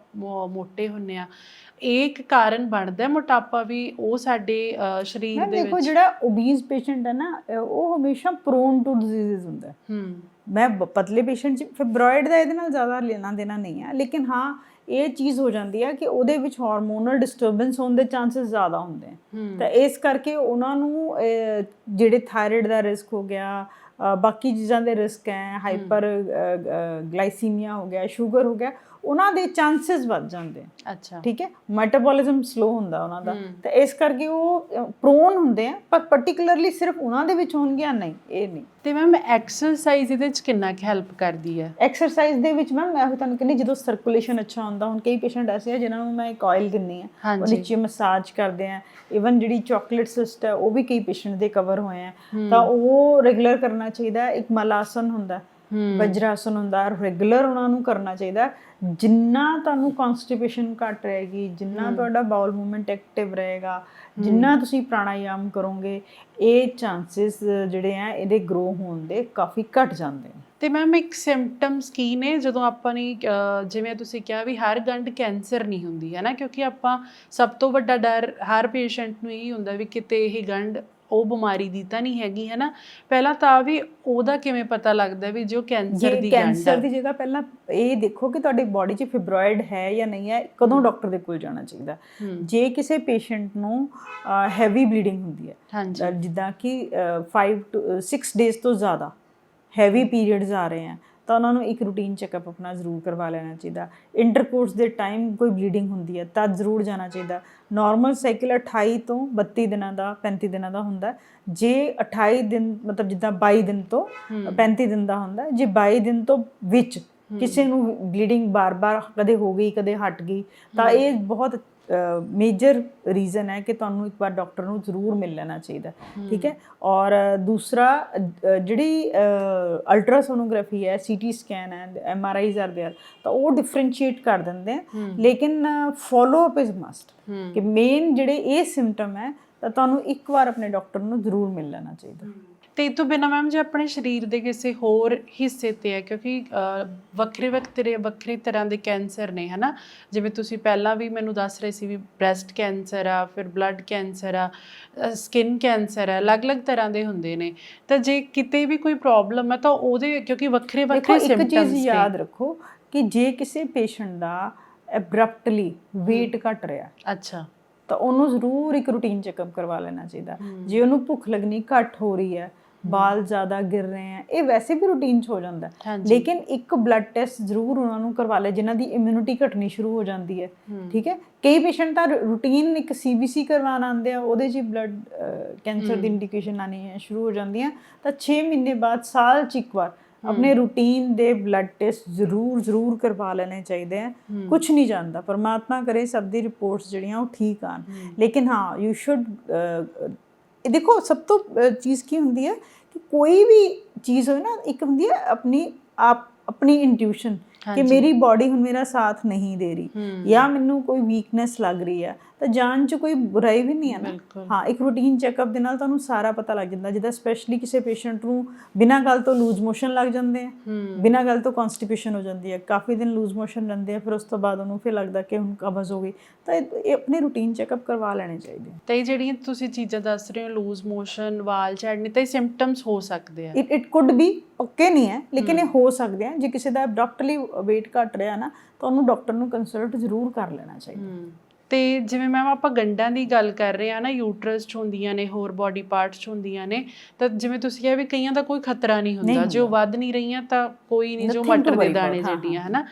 ਮੋਟੇ ਹੁੰਨੇ ਆ। ਇਹ ਇੱਕ ਕਾਰਨ ਬਣਦਾ ਮੋਟਾਪਾ ਵੀ ਉਹ ਸਾਡੇ ਸਰੀਰ ਦੇ ਦੇਖੋ ਵਿੱਚ ਜਿਹੜਾ ਓਬੀਜ਼ ਪੇਸ਼ੈਂਟ ਹੈ ਨਾ ਉਹ ਹਮੇਸ਼ਾ ਪ੍ਰੋਨ ਟੂ ਡਿਜ਼ੀਜ਼ਸ ਹੁੰਦਾ ਹੈ। ਮੈਂ ਪਤਲੇ ਪੇਸ਼ੈਂਟ ਚ ਫਿਬਰੋਇਡ ਦਾ ਇਹਦੇ ਨਾਲ ਜ਼ਿਆਦਾ ਲੈਣਾ ਦੇਣਾ ਨਹੀਂ ਹੈ ਲੇਕਿਨ ਹਾਂ ਇਹ ਚੀਜ਼ ਹੋ ਜਾਂਦੀ ਹੈ ਕਿ ਉਹਦੇ ਵਿੱਚ ਹਾਰਮੋਨਲ ਡਿਸਟਰਬੈਂਸ ਹੋਣ ਦੇ ਚਾਂਸਸ ਜ਼ਿਆਦਾ ਹੁੰਦੇ ਆ ਤਾਂ ਇਸ ਕਰਕੇ ਉਹਨਾਂ ਨੂੰ ਜਿਹੜੇ ਥਾਇਰਾਇਡ ਦਾ ਰਿਸਕ ਹੋ ਗਿਆ ਬਾਕੀ ਚੀਜ਼ਾਂ ਦੇ ਰਿਸਕ ਹੈ ਹਾਈਪਰ ਗਲਾਈਸੀਮੀਆ ਹੋ ਗਿਆ ਸ਼ੂਗਰ ਹੋ ਗਿਆ ਉਹਨਾਂ ਦੇ ਚਾਂਸਸ ਵੱਧ ਜਾਂਦੇ ਆ। ਅੱਛਾ। ਠੀਕ ਹੈ? ਮੈਟਾਬੋਲਿਜ਼ਮ ਸਲੋ ਹੁੰਦਾ ਉਹਨਾਂ ਦਾ। ਤਾਂ ਇਸ ਕਰਕੇ ਉਹ ਪ੍ਰੋਨ ਹੁੰਦੇ ਆ ਪਰ ਪਾਰਟਿਕੂਲਰਲੀ ਸਿਰਫ ਉਹਨਾਂ ਦੇ ਵਿੱਚ ਹੋਣਗੇ ਨਹੀਂ ਇਹ ਨਹੀਂ। ਤੇ ਮੈਮ ਐਕਸਰਸਾਈਜ਼ ਇਹਦੇ ਵਿੱਚ ਕਿੰਨਾ ਕੁ ਹੈਲਪ ਕਰਦੀ ਹੈ? ਐਕਸਰਸਾਈਜ਼ ਦੇ ਵਿੱਚ ਮੈਮ ਮੈਂ ਤੁਹਾਨੂੰ ਕਹਿੰਦੀ ਜਦੋਂ ਸਰਕੂਲੇਸ਼ਨ ਅੱਛਾ ਹੁੰਦਾ ਹੁਣ ਕਈ ਪੇਸ਼ੈਂਟ ਐਸੇ ਆ ਜਿਨ੍ਹਾਂ ਨੂੰ ਮੈਂ ਇੱਕ ਆਇਲ ਦਿੰਨੀ ਆ ਉਹ। ਨੀਚੇ ਮਸਾਜ ਕਰਦੇ ਆ। ਇਵਨ ਜਿਹੜੀ ਚਾਕਲੇਟ ਸਿਸਟ ਹੈ ਉਹ ਵੀ ਕਈ ਪੇਸ਼ੈਂਟ ਦੇ ਕਵਰ ਹੋਏ ਆ। ਤਾਂ ਉਹ ਰੈਗੂਲਰ ਕਰਨਾ ਚਾਹੀਦਾ। ਇੱਕ ਮਲਾਸਨ ਹੁੰਦਾ ਵਜਰਾਸਨ ਹੁੰਦਾ ਰੈਗੂਲਰ ਉਹਨਾਂ ਨੂੰ ਕਰਨਾ ਚਾਹੀਦਾ। ਜਿੰਨਾ ਤੁਹਾਨੂੰ ਕਨਸਟੀਪੇਸ਼ਨ ਘੱਟ ਰਹੇਗੀ ਜਿੰਨਾ ਤੁਹਾਡਾ ਬਾਉਲ ਮੂਵਮੈਂਟ ਐਕਟਿਵ ਰਹੇਗਾ ਜਿੰਨਾ ਤੁਸੀਂ ਪ੍ਰਾਣਾਯਾਮ ਕਰੋਗੇ ਇਹ ਚਾਂਸਸ ਜਿਹੜੇ ਆ ਇਹਦੇ ਗਰੋ ਹੋਣ ਦੇ ਕਾਫੀ ਘਟ ਜਾਂਦੇ ਨੇ। ਤੇ ਮੈਮ ਇੱਕ ਸਿੰਪਟਮਸ ਕੀ ਨੇ? ਜਦੋਂ ਆਪਾਂ ਨੇ ਜਿਵੇਂ ਤੁਸੀਂ ਕਿਹਾ ਵੀ ਹਰ ਗੰਢ ਕੈਂਸਰ ਨਹੀਂ ਹੁੰਦੀ ਹੈ ਨਾ? ਕਿਉਂਕਿ ਆਪਾਂ ਸਭ ਤੋਂ ਵੱਡਾ ਡਰ ਹਰ ਪੇਸ਼ੈਂਟ ਨੂੰ ਇਹ ਹੁੰਦਾ ਵੀ ਕਿਤੇ ਇਹ ਗੰਢ ਉਹ ਬਿਮਾਰੀ ਦੀ ਤਾਂ ਨਹੀਂ ਹੈਗੀ ਹੈ ਨਾ ਪਹਿਲਾਂ ਤਾਂ ਵੀ ਉਹਦਾ ਕਿਵੇਂ ਪਤਾ ਲੱਗਦਾ ਵੀ ਜੋ ਕੈਂਸਰ ਦੀ ਗੰਢ ਕੈਂਸਰ ਦੀ ਜਗ੍ਹਾ ਪਹਿਲਾਂ ਇਹ ਦੇਖੋ ਕਿ ਤੁਹਾਡੀ ਬਾਡੀ 'ਚ ਫਿਬਰੋਇਡ ਹੈ ਜਾਂ ਨਹੀਂ ਹੈ ਕਦੋਂ ਡਾਕਟਰ ਦੇ ਕੋਲ ਜਾਣਾ ਚਾਹੀਦਾ। ਜੇ ਕਿਸੇ ਪੇਸ਼ੈਂਟ ਨੂੰ ਹੈਵੀ ਬਲੀਡਿੰਗ ਹੁੰਦੀ ਹੈ ਜਿੱਦਾਂ ਕਿ 5 ਟੂ 6 ਡੇਜ਼ ਤੋਂ ਜ਼ਿਆਦਾ ਹੈਵੀ ਪੀਰੀਅਡਸ ਆ ਰਹੇ ਆ ਤਾਂ ਉਹਨਾਂ ਨੂੰ ਇੱਕ ਰੂਟੀਨ ਚੈੱਕਅਪ ਆਪਣਾ ਜ਼ਰੂਰ ਕਰਵਾ ਲੈਣਾ ਚਾਹੀਦਾ। ਇੰਟਰਕੋਰਸ ਦੇ ਟਾਈਮ ਕੋਈ ਬਲੀਡਿੰਗ ਹੁੰਦੀ ਹੈ ਤਾਂ ਜ਼ਰੂਰ ਜਾਣਾ ਚਾਹੀਦਾ। ਨਾਰਮਲ ਸਾਈਕਲ 28 ਤੋਂ 32 ਦਿਨਾਂ ਦਾ 35 ਦਿਨਾਂ ਦਾ ਹੁੰਦਾ। ਜੇ 28 ਦਿਨ ਮਤਲਬ ਜਿੱਦਾਂ 22 ਦਿਨ ਤੋਂ 35 ਦਿਨ ਦਾ ਹੁੰਦਾ। ਜੇ 22 ਦਿਨ ਤੋਂ ਵਿੱਚ ਕਿਸੇ ਨੂੰ ਬਲੀਡਿੰਗ ਬਾਰ-ਬਾਰ ਕਦੇ ਹੋ ਗਈ ਕਦੇ ਹਟ ਗਈ ਤਾਂ ਇਹ ਬਹੁਤ ਮੇਜਰ ਰੀਜ਼ਨ ਹੈ ਕਿ ਤੁਹਾਨੂੰ ਇੱਕ ਵਾਰ ਡਾਕਟਰ ਨੂੰ ਜ਼ਰੂਰ ਮਿਲ ਲੈਣਾ ਚਾਹੀਦਾ ਹੈ। ਠੀਕ ਹੈ ਔਰ ਦੂਸਰਾ ਅ, ਜਿਹੜੀ ਅਲਟਰਾਸੋਨੋਗ੍ਰਾਫੀ ਹੈ ਸੀਟੀ ਸਕੈਨ ਹੈ M R Is are there ਤਾਂ ਉਹ ਡਿਫਰੈਂਸ਼ੀਏਟ ਕਰ ਦਿੰਦੇ ਆ ਲੇਕਿਨ ਫੋਲੋ ਅਪ ਇਜ਼ ਮਸਟ ਕਿ ਮੇਨ ਜਿਹੜੇ ਇਹ ਸਿੰਪਟਮ ਹੈ ਤਾਂ ਤੁਹਾਨੂੰ ਇੱਕ ਵਾਰ ਆਪਣੇ ਡਾਕਟਰ ਨੂੰ ਜ਼ਰੂਰ ਮਿਲ ਲੈਣਾ ਚਾਹੀਦਾ ਤੇ ਇਹ ਤੋਂ ਬਿਨਾਂ ਮੈਮ ਜੇ ਆਪਣੇ ਸਰੀਰ ਦੇ ਕਿਸੇ ਹੋਰ ਹਿੱਸੇ ਤੇ ਹੈ ਕਿਉਂਕਿ ਵੱਖਰੇ ਵੱਖਰੇ ਵੱਖਰੀ ਤਰ੍ਹਾਂ ਦੇ ਕੈਂਸਰ ਨੇ ਹਨਾ? ਜਿਵੇਂ ਤੁਸੀਂ ਪਹਿਲਾਂ ਵੀ ਮੈਨੂੰ ਦੱਸ ਰਹੇ ਸੀ ਵੀ ਬ੍ਰੈਸਟ ਕੈਂਸਰ ਆ ਫਿਰ ਬਲੱਡ ਕੈਂਸਰ ਆ ਸਕਿਨ ਕੈਂਸਰ ਆ ਅਲੱਗ-ਅਲੱਗ ਤਰ੍ਹਾਂ ਦੇ ਹੁੰਦੇ ਨੇ। ਤਾਂ ਜੇ ਕਿਤੇ ਵੀ ਕੋਈ ਪ੍ਰੋਬਲਮ ਹੈ ਤਾਂ ਉਹਦੇ ਕਿਉਂਕਿ ਵੱਖਰੇ ਵੱਖਰੇ ਇੱਕ ਚੀਜ਼ ਸਿੰਪਟਮਸ ਯਾਦ ਰੱਖੋ ਕਿ ਜੇ ਕਿਸੇ ਪੇਸ਼ੈਂਟ ਦਾ ਐਬਰਪਟਲੀ weight ਘਟ ਰਿਹਾ ਅੱਛਾ। ਤਾਂ ਉਹਨੂੰ ਜ਼ਰੂਰ ਇੱਕ ਰੂਟੀਨ ਚੈੱਕਅਪ ਕਰਵਾ ਲੈਣਾ ਚਾਹੀਦਾ। ਜੇ ਉਹਨੂੰ ਭੁੱਖ ਲੱਗਣੀ ਘੱਟ ਹੋ ਰਹੀ ਹੈ ਬਾਲ ਜ਼ਿਆਦਾ ਗਿਰ ਰਹੇ ਹੈ ਇਹ ਵੈਸੇ ਵੀ ਰੂਟੀਨ ਚ ਹੋ ਜਾਂਦਾ ਹੈ। ਲੇਕਿਨ ਇੱਕ ਬਲੱਡ ਟੈਸਟ ਜ਼ਰੂਰ ਉਹਨਾਂ ਨੂੰ ਕਰਵਾ ਲੈ ਜਿਨ੍ਹਾਂ ਦੀ ਇਮਿਊਨਿਟੀ ਘਟਣੀ ਸ਼ੁਰੂ ਹੋ ਜਾਂਦੀ ਹੈ। ਠੀਕ ਹੈ? ਕਈ ਪੇਸ਼ੈਂਟ ਤਾਂ ਰੂਟੀਨ ਇੱਕ ਸੀਬੀਸੀ ਕਰਵਾਉਣ ਆਉਂਦੇ ਆ ਉਹਦੇ 'ਚ ਬਲੱਡ ਕੈਂਸਰ ਦੀ ਇੰਡੀਕੇਸ਼ਨ ਆਣੀ ਹੈ ਸ਼ੁਰੂ ਹੋ ਜਾਂਦੀਆਂ। ਤਾਂ 6 ਮਹੀਨੇ ਬਾਅਦ ਸਾਲ 'ਚ ਇੱਕ ਵਾਰ ਆਪਣੇ ਰੂਟੀਨ ਦੇ ਬਲੱਡ ਟੈਸਟ ਜ਼ਰੂਰ ਜ਼ਰੂਰ ਕਰਵਾ ਲੈਣੇ ਚਾਹੀਦੇ ਆ। ਕੁਝ ਨਹੀਂ ਜਾਂਦਾ ਪਰਮਾਤਮਾ ਕਰੇ ਸਭ ਦੀ ਰਿਪੋਰਟਸ ਜਿਹੜੀਆਂ ਉਹ ਠੀਕ ਆਣ ਲੇਕਿਨ ਹਾਂ ਯੂ ਸ਼ੁੱਡ ਦੇਖੋ ਸਭ ਤੋਂ ਚੀਜ਼ ਕੀ ਹੁੰਦੀ ਹੈ ਕਿ ਕੋਈ ਵੀ ਚੀਜ਼ ਹੋਏ ਨਾ ਇੱਕ ਹੁੰਦੀ ਹੈ ਆਪਣੀ ਆਪ ਆਪਣੀ ਇੰਟੂਇਸ਼ਨ ਕਿ ਮੇਰੀ ਬਾਡੀ ਹੁਣ ਮੇਰਾ ਸਾਥ ਨਹੀਂ ਦੇ ਰਹੀ ਜਾਂ ਮੈਨੂੰ ਕੋਈ ਵੀਕਨੈਸ ਲੱਗ ਰਹੀ ਹੈ। ਤਾਂ ਜਾਣ 'ਚ ਕੋਈ ਬੁਰਾਈ ਵੀ ਨਹੀਂ ਹੈ ਨਾ। ਹਾਂ ਇੱਕ ਰੂਟੀਨ ਚੈੱਕਅਪ ਦੇ ਨਾਲ ਤੁਹਾਨੂੰ ਸਾਰਾ ਪਤਾ ਲੱਗ ਜਾਂਦਾ ਜਿੱਦਾਂ ਸਪੈਸ਼ਲੀ ਕਿਸੇ ਪੇਸ਼ੈਂਟ ਨੂੰ ਬਿਨਾਂ ਗੱਲ ਤੋਂ ਲੂਜ਼ ਮੋਸ਼ਨ ਲੱਗ ਜਾਂਦੇ ਆ ਬਿਨਾਂ ਗੱਲ ਤੋਂ ਕਨਸਟੀਪੇਸ਼ਨ ਹੋ ਜਾਂਦੀ ਹੈ ਕਾਫੀ ਦਿਨ ਲੂਜ਼ ਮੋਸ਼ਨ ਰਹਿੰਦੇ ਆ ਫਿਰ ਉਸ ਤੋਂ ਬਾਅਦ ਉਹਨੂੰ ਫਿਰ ਲੱਗਦਾ ਕਿ ਹੁਣ ਕਬਜ਼ ਹੋ ਗਈ। ਤਾਂ ਇਹ ਆਪਣੇ ਰੂਟੀਨ ਚੈੱਕਅਪ ਕਰਵਾ ਲੈਣੇ ਚਾਹੀਦੇ ਤੇ ਇਹ ਜਿਹੜੀਆਂ ਤੁਸੀਂ ਚੀਜ਼ਾਂ ਦੱਸ ਰਹੇ ਹੋ ਲੂਜ਼ ਮੋਸ਼ਨ ਵਾਲ ਝੜਨੇ ਤਾਂ ਇਹ ਸਿੰਪਟਮਸ ਹੋ ਸਕਦੇ ਆ। ਇਟ ਕੁਡ ਬੀ ਓਕੇ ਨਹੀਂ ਹੈ ਲੇਕਿਨ ਇਹ ਹੋ। ਸਕਦੇ ਆ। ਜੇ ਕਿਸੇ ਦਾ ਅਬਡਕਟਲੀ weight ਘਟ ਰਿਹਾ ਨਾ ਤਾਂ ਉਹਨੂੰ ਡਾਕਟਰ ਨੂੰ ਕੰਸਲਟ ਜ਼ਰੂਰ ਕਰ ਲੈਣਾ ਚਾਹੀਦਾ। ਤੇ ਜਿਵੇਂ ਮੈਮ ਆਪਾਂ ਗੰਡਾਂ ਦੀ ਗੱਲ ਕਰ ਰਹੇ ਆ ਨਾ ਯੂਟਰਸ ਚ ਹੁੰਦੀਆਂ ਨੇ ਹੋਰ ਬਾਡੀ ਪਾਰਟਸ ਚ ਹੁੰਦੀਆਂ ਨੇ ਤਾਂ ਜਿਵੇਂ ਤੁਸੀਂ ਕਿਹਾ ਵੀ ਕਈਆਂ ਦਾ ਕੋਈ ਖਤਰਾ ਨਹੀਂ ਹੁੰਦਾ ਜੇ ਉਹ ਵੱਧ ਨਹੀਂ ਰਹੀਆਂ ਤਾਂ ਕੋਈ ਨਹੀਂ ਜੋ ਮਟਰ ਦੇ ਦਾਣੇ ਜਿਹੜੀਆਂ ਹਨਾ।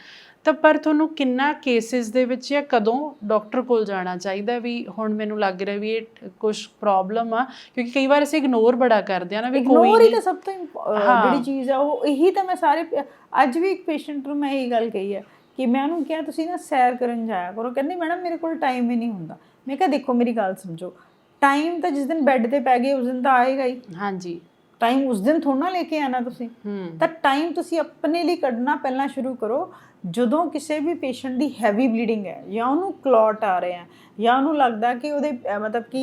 ਤਾਂ ਪਰ ਤੁਹਾਨੂੰ ਕਿੰਨਾ ਕੇਸਿਸ ਦੇ ਵਿੱਚ ਜਾਂ ਕਦੋਂ ਡਾਕਟਰ ਕੋਲ ਜਾਣਾ ਚਾਹੀਦਾ ਵੀ ਹੁਣ ਮੈਨੂੰ ਲੱਗ ਰਿਹਾ ਵੀ ਇਹ ਕੁਝ ਪ੍ਰੋਬਲਮ ਆ ਕਿਉਂਕਿ ਕਈ ਵਾਰ ਅਸੀਂ ਇਗਨੋਰ ਬੜਾ ਕਰਦੇ ਆ ਨਾ ਵੀ ਕੋਈ ਇਗਨੋਰ ਹੀ ਤਾਂ ਸਭ ਤੋਂ ਜਿਹੜੀ ਚੀਜ਼ ਆ ਉਹ ਇਹੀ ਤਾਂ ਮੈਂ ਸਾਰੇ ਅੱਜ ਵੀ ਇੱਕ ਪੇਸ਼ੈਂਟ ਨੂੰ ਮੈਂ ਇਹ ਗੱਲ ਕਹੀ ਹੈ ਕਿ ਮੈਂ ਉਹਨੂੰ ਕਿਹਾ ਤੁਸੀਂ ਨਾ ਸੈਰ ਕਰਨ ਜਾਇਆ ਕਰੋ। ਕਹਿੰਦੀ ਮੈਡਮ ਮੇਰੇ ਕੋਲ ਟਾਈਮ ਹੀ ਨਹੀਂ ਹੁੰਦਾ। ਮੈਂ ਕਿਹਾ ਦੇਖੋ ਮੇਰੀ ਗੱਲ ਸਮਝੋ। ਟਾਈਮ ਤਾਂ ਜਿਸ ਦਿਨ ਬੈੱਡ ਤੇ ਪੈ ਗਏ ਉਸ ਦਿਨ ਤਾਂ ਆਏਗਾ ਹੀ ਹਾਂਜੀ। ਟਾਈਮ ਉਸ ਦਿਨ ਥੋੜਾ ਲੈ ਕੇ ਆਣਾ ਤੁਸੀਂ। ਤਾਂ ਟਾਈਮ ਤੁਸੀਂ ਆਪਣੇ ਲਈ ਕੱਢਣਾ ਪਹਿਲਾਂ ਸ਼ੁਰੂ ਕਰੋ। ਜਦੋਂ ਕਿਸੇ ਵੀ ਪੇਸ਼ੈਂਟ ਦੀ ਹੈਵੀ ਬਲੀਡਿੰਗ ਹੈ ਜਾਂ ਉਹਨੂੰ ਕਲੌਟ ਆ ਰਹੇ ਆ ਜਾਂ ਉਹਨੂੰ ਲੱਗਦਾ ਕਿ ਉਹਦੇ ਮਤਲਬ ਕਿ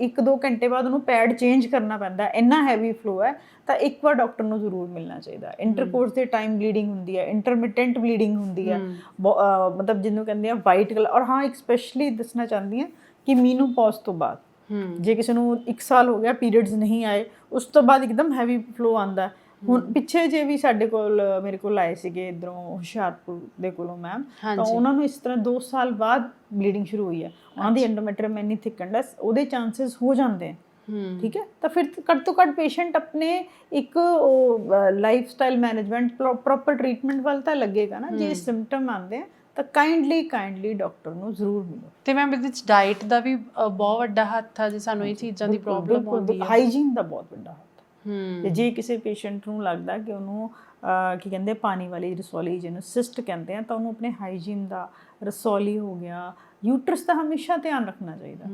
1-2 ਘੰਟੇ ਬਾਅਦ ਉਹਨੂੰ ਪੈਡ ਚੇਂਜ ਕਰਨਾ ਪੈਂਦਾ ਹੈ, ਇੰਨਾ ਹੈਵੀ ਫਲੋ ਹੈ ਤਾਂ ਇੱਕ ਵਾਰ ਡਾਕਟਰ ਨੂੰ ਜ਼ਰੂਰ ਮਿਲਣਾ ਚਾਹੀਦਾ। ਇੰਟਰਕੋਰਸ ਦੇ ਟਾਈਮ ਬਲੀਡਿੰਗ ਹੁੰਦੀ ਹੈ ਇੰਟਰਮਿਟੈਂਟ ਬਲੀਡਿੰਗ ਹੁੰਦੀ ਹੈ ਮਤਲਬ ਜਿਹਨੂੰ ਕਹਿੰਦੇ ਆ ਵਾਈਟ ਕਲਰ ਔਰ ਹਾਂ ਇੱਕ ਸਪੈਸ਼ਲੀ ਦੱਸਣਾ ਚਾਹੁੰਦੀ ਹਾਂ ਕਿ ਮੀਨੂਪੌਜ਼ ਤੋਂ ਬਾਅਦ। ਹੂੰ। ਜੇ ਕਿਸੇ ਨੂੰ 1 ਸਾਲ ਹੋ ਗਿਆ ਪੀਰੀਅਡਸ ਨਹੀਂ ਆਏ ਉਸ ਤੋਂ ਬਾਅਦ ਇੱਕਦਮ ਹੈਵੀ ਫਲੋ ਆਂਦਾ ਹੁਣ ਪਿੱਛੇ ਜੇ ਵੀ ਸਾਡੇ ਕੋਲ ਮੇਰੇ ਕੋਲ ਆਏ ਸੀਗੇ ਇਧਰੋਂ ਹੁਸ਼ਿਆਰਪੁਰ ਦੇ ਕੋਲੋਂ ਮੈਮ ਤਾਂ। ਉਹਨਾਂ ਨੂੰ ਇਸ ਤਰ੍ਹਾਂ 2 ਸਾਲ ਬਾਅਦ ਬਲੀਡਿੰਗ ਸ਼ੁਰੂ ਹੋਈ ਹੈ। ਉਹਨਾਂ ਦੀ ਐਂਡੋਮੈਟਰੀਅਮ ਇੰਨੀ ਥਿਕਨਡ ਹੈ ਉਹਦੇ ਚਾਂਸਸ ਹੋ ਜਾਂਦੇ ਹੈ। ਹੂੰ। ਠੀਕ ਹੈ? ਤਾਂ ਫਿਰ ਘੱਟ ਤੋਂ ਘੱਟ ਪੇਸ਼ੈਂਟ ਆਪਣੇ ਇੱਕ lifestyle management proper treatment ਵੱਲ ਤਾਂ ਲੱਗੇਗਾ ਨਾ। ਜੇ ਸਿੰਪਟਮ ਆਉਂਦੇ ਆ ਤਾਂ ਕਾਈਂਡਲੀ ਕਾਈਂਡਲੀ ਡਾਕਟਰ ਨੂੰ ਜ਼ਰੂਰ ਮਿਲੋ। ਤੇ ਮੈਮ ਇਹਦੇ ਵਿੱਚ ਡਾਈਟ ਦਾ ਵੀ ਬਹੁਤ ਵੱਡਾ ਹੱਥ ਆ ਜੇ ਸਾਨੂੰ ਇਹ ਚੀਜ਼ਾਂ ਦੀ ਪ੍ਰੋਬਲਮ ਆਉਂਦੀ ਹੈ ਹਾਈਜੀਨ ਦਾ ਬਹੁਤ ਵੱਡਾ ਤੇ ਜੇ ਕਿਸੇ ਪੇਸ਼ੈਂਟ ਨੂੰ ਲੱਗਦਾ ਕਿ ਉਹਨੂੰ ਕੀ ਕਹਿੰਦੇ ਪਾਣੀ ਵਾਲੀ ਰਸੌਲੀ ਜਿਹਨੂੰ ਸਿਸਟ ਕਹਿੰਦੇ ਆ ਤਾਂ ਉਹਨੂੰ ਆਪਣੇ ਹਾਈਜੀਨ ਦਾ ਰਸੌਲੀ ਹੋ ਗਿਆ ਯੂਟਰਸ ਦਾ ਹਮੇਸ਼ਾ ਧਿਆਨ ਰੱਖਣਾ ਚਾਹੀਦਾ।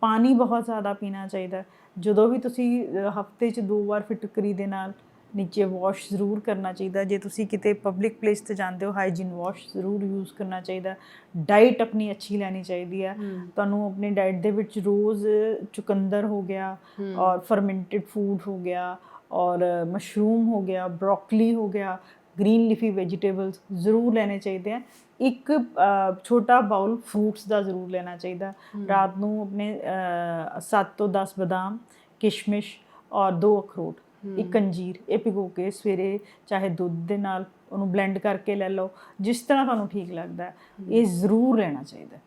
ਪਾਣੀ ਬਹੁਤ ਜ਼ਿਆਦਾ ਪੀਣਾ ਚਾਹੀਦਾ। ਜਦੋਂ ਵੀ ਤੁਸੀਂ ਹਫ਼ਤੇ 'ਚ ਦੋ ਵਾਰ ਫਿਟਕਰੀ ਦੇ ਨਾਲ ਨੀਚੇ ਵਾਸ਼ ਜ਼ਰੂਰ ਕਰਨਾ ਚਾਹੀਦਾ। ਜੇ ਤੁਸੀਂ ਕਿਤੇ ਪਬਲਿਕ ਪਲੇਸ ਤੇ ਜਾਂਦੇ ਹੋ ਹਾਈਜੀਨ ਵਾਸ਼ ਜ਼ਰੂਰ ਯੂਜ਼ ਕਰਨਾ ਚਾਹੀਦਾ। ਡਾਈਟ ਆਪਣੀ ਅੱਛੀ ਲੈਣੀ ਚਾਹੀਦੀ ਹੈ। ਤੁਹਾਨੂੰ ਆਪਣੀ ਡਾਈਟ ਦੇ ਵਿੱਚ ਰੋਜ਼ ਚੁਕੰਦਰ ਹੋ ਗਿਆ ਔਰ ਫਰਮੈਂਟਡ ਫੂਡ ਹੋ ਗਿਆ ਔਰ ਮਸ਼ਰੂਮ ਹੋ ਗਿਆ ਬ੍ਰੋਕਲੀ ਹੋ ਗਿਆ ਗ੍ਰੀਨ ਲੀਫੀ ਵੈਜੀਟੇਬਲਸ ਜ਼ਰੂਰ ਲੈਣੇ ਚਾਹੀਦੇ ਆ ਇੱਕ ਛੋਟਾ ਬਾਉਲ ਫਰੂਟਸ ਦਾ ਜ਼ਰੂਰ ਲੈਣਾ ਚਾਹੀਦਾ। ਰਾਤ ਨੂੰ ਆਪਣੇ 7 ਤੋਂ 10 ਬਦਾਮ ਕਿਸ਼ਮਿਸ਼ ਔਰ ਦੋ ਅਖਰੋਟ। ਇੱਕ ਅੰਜੀਰ ਇਹ ਭਿਗੋ ਕੇ ਸਵੇਰੇ ਚਾਹੇ ਦੁੱਧ ਦੇ ਨਾਲ ਉਹਨੂੰ ਬਲੈਂਡ ਕਰਕੇ ਲੈ ਲਓ ਜਿਸ ਤਰ੍ਹਾਂ ਤੁਹਾਨੂੰ ਠੀਕ ਲੱਗਦਾ ਇਹ ਜ਼ਰੂਰ ਲੈਣਾ ਚਾਹੀਦਾ ਹੈ।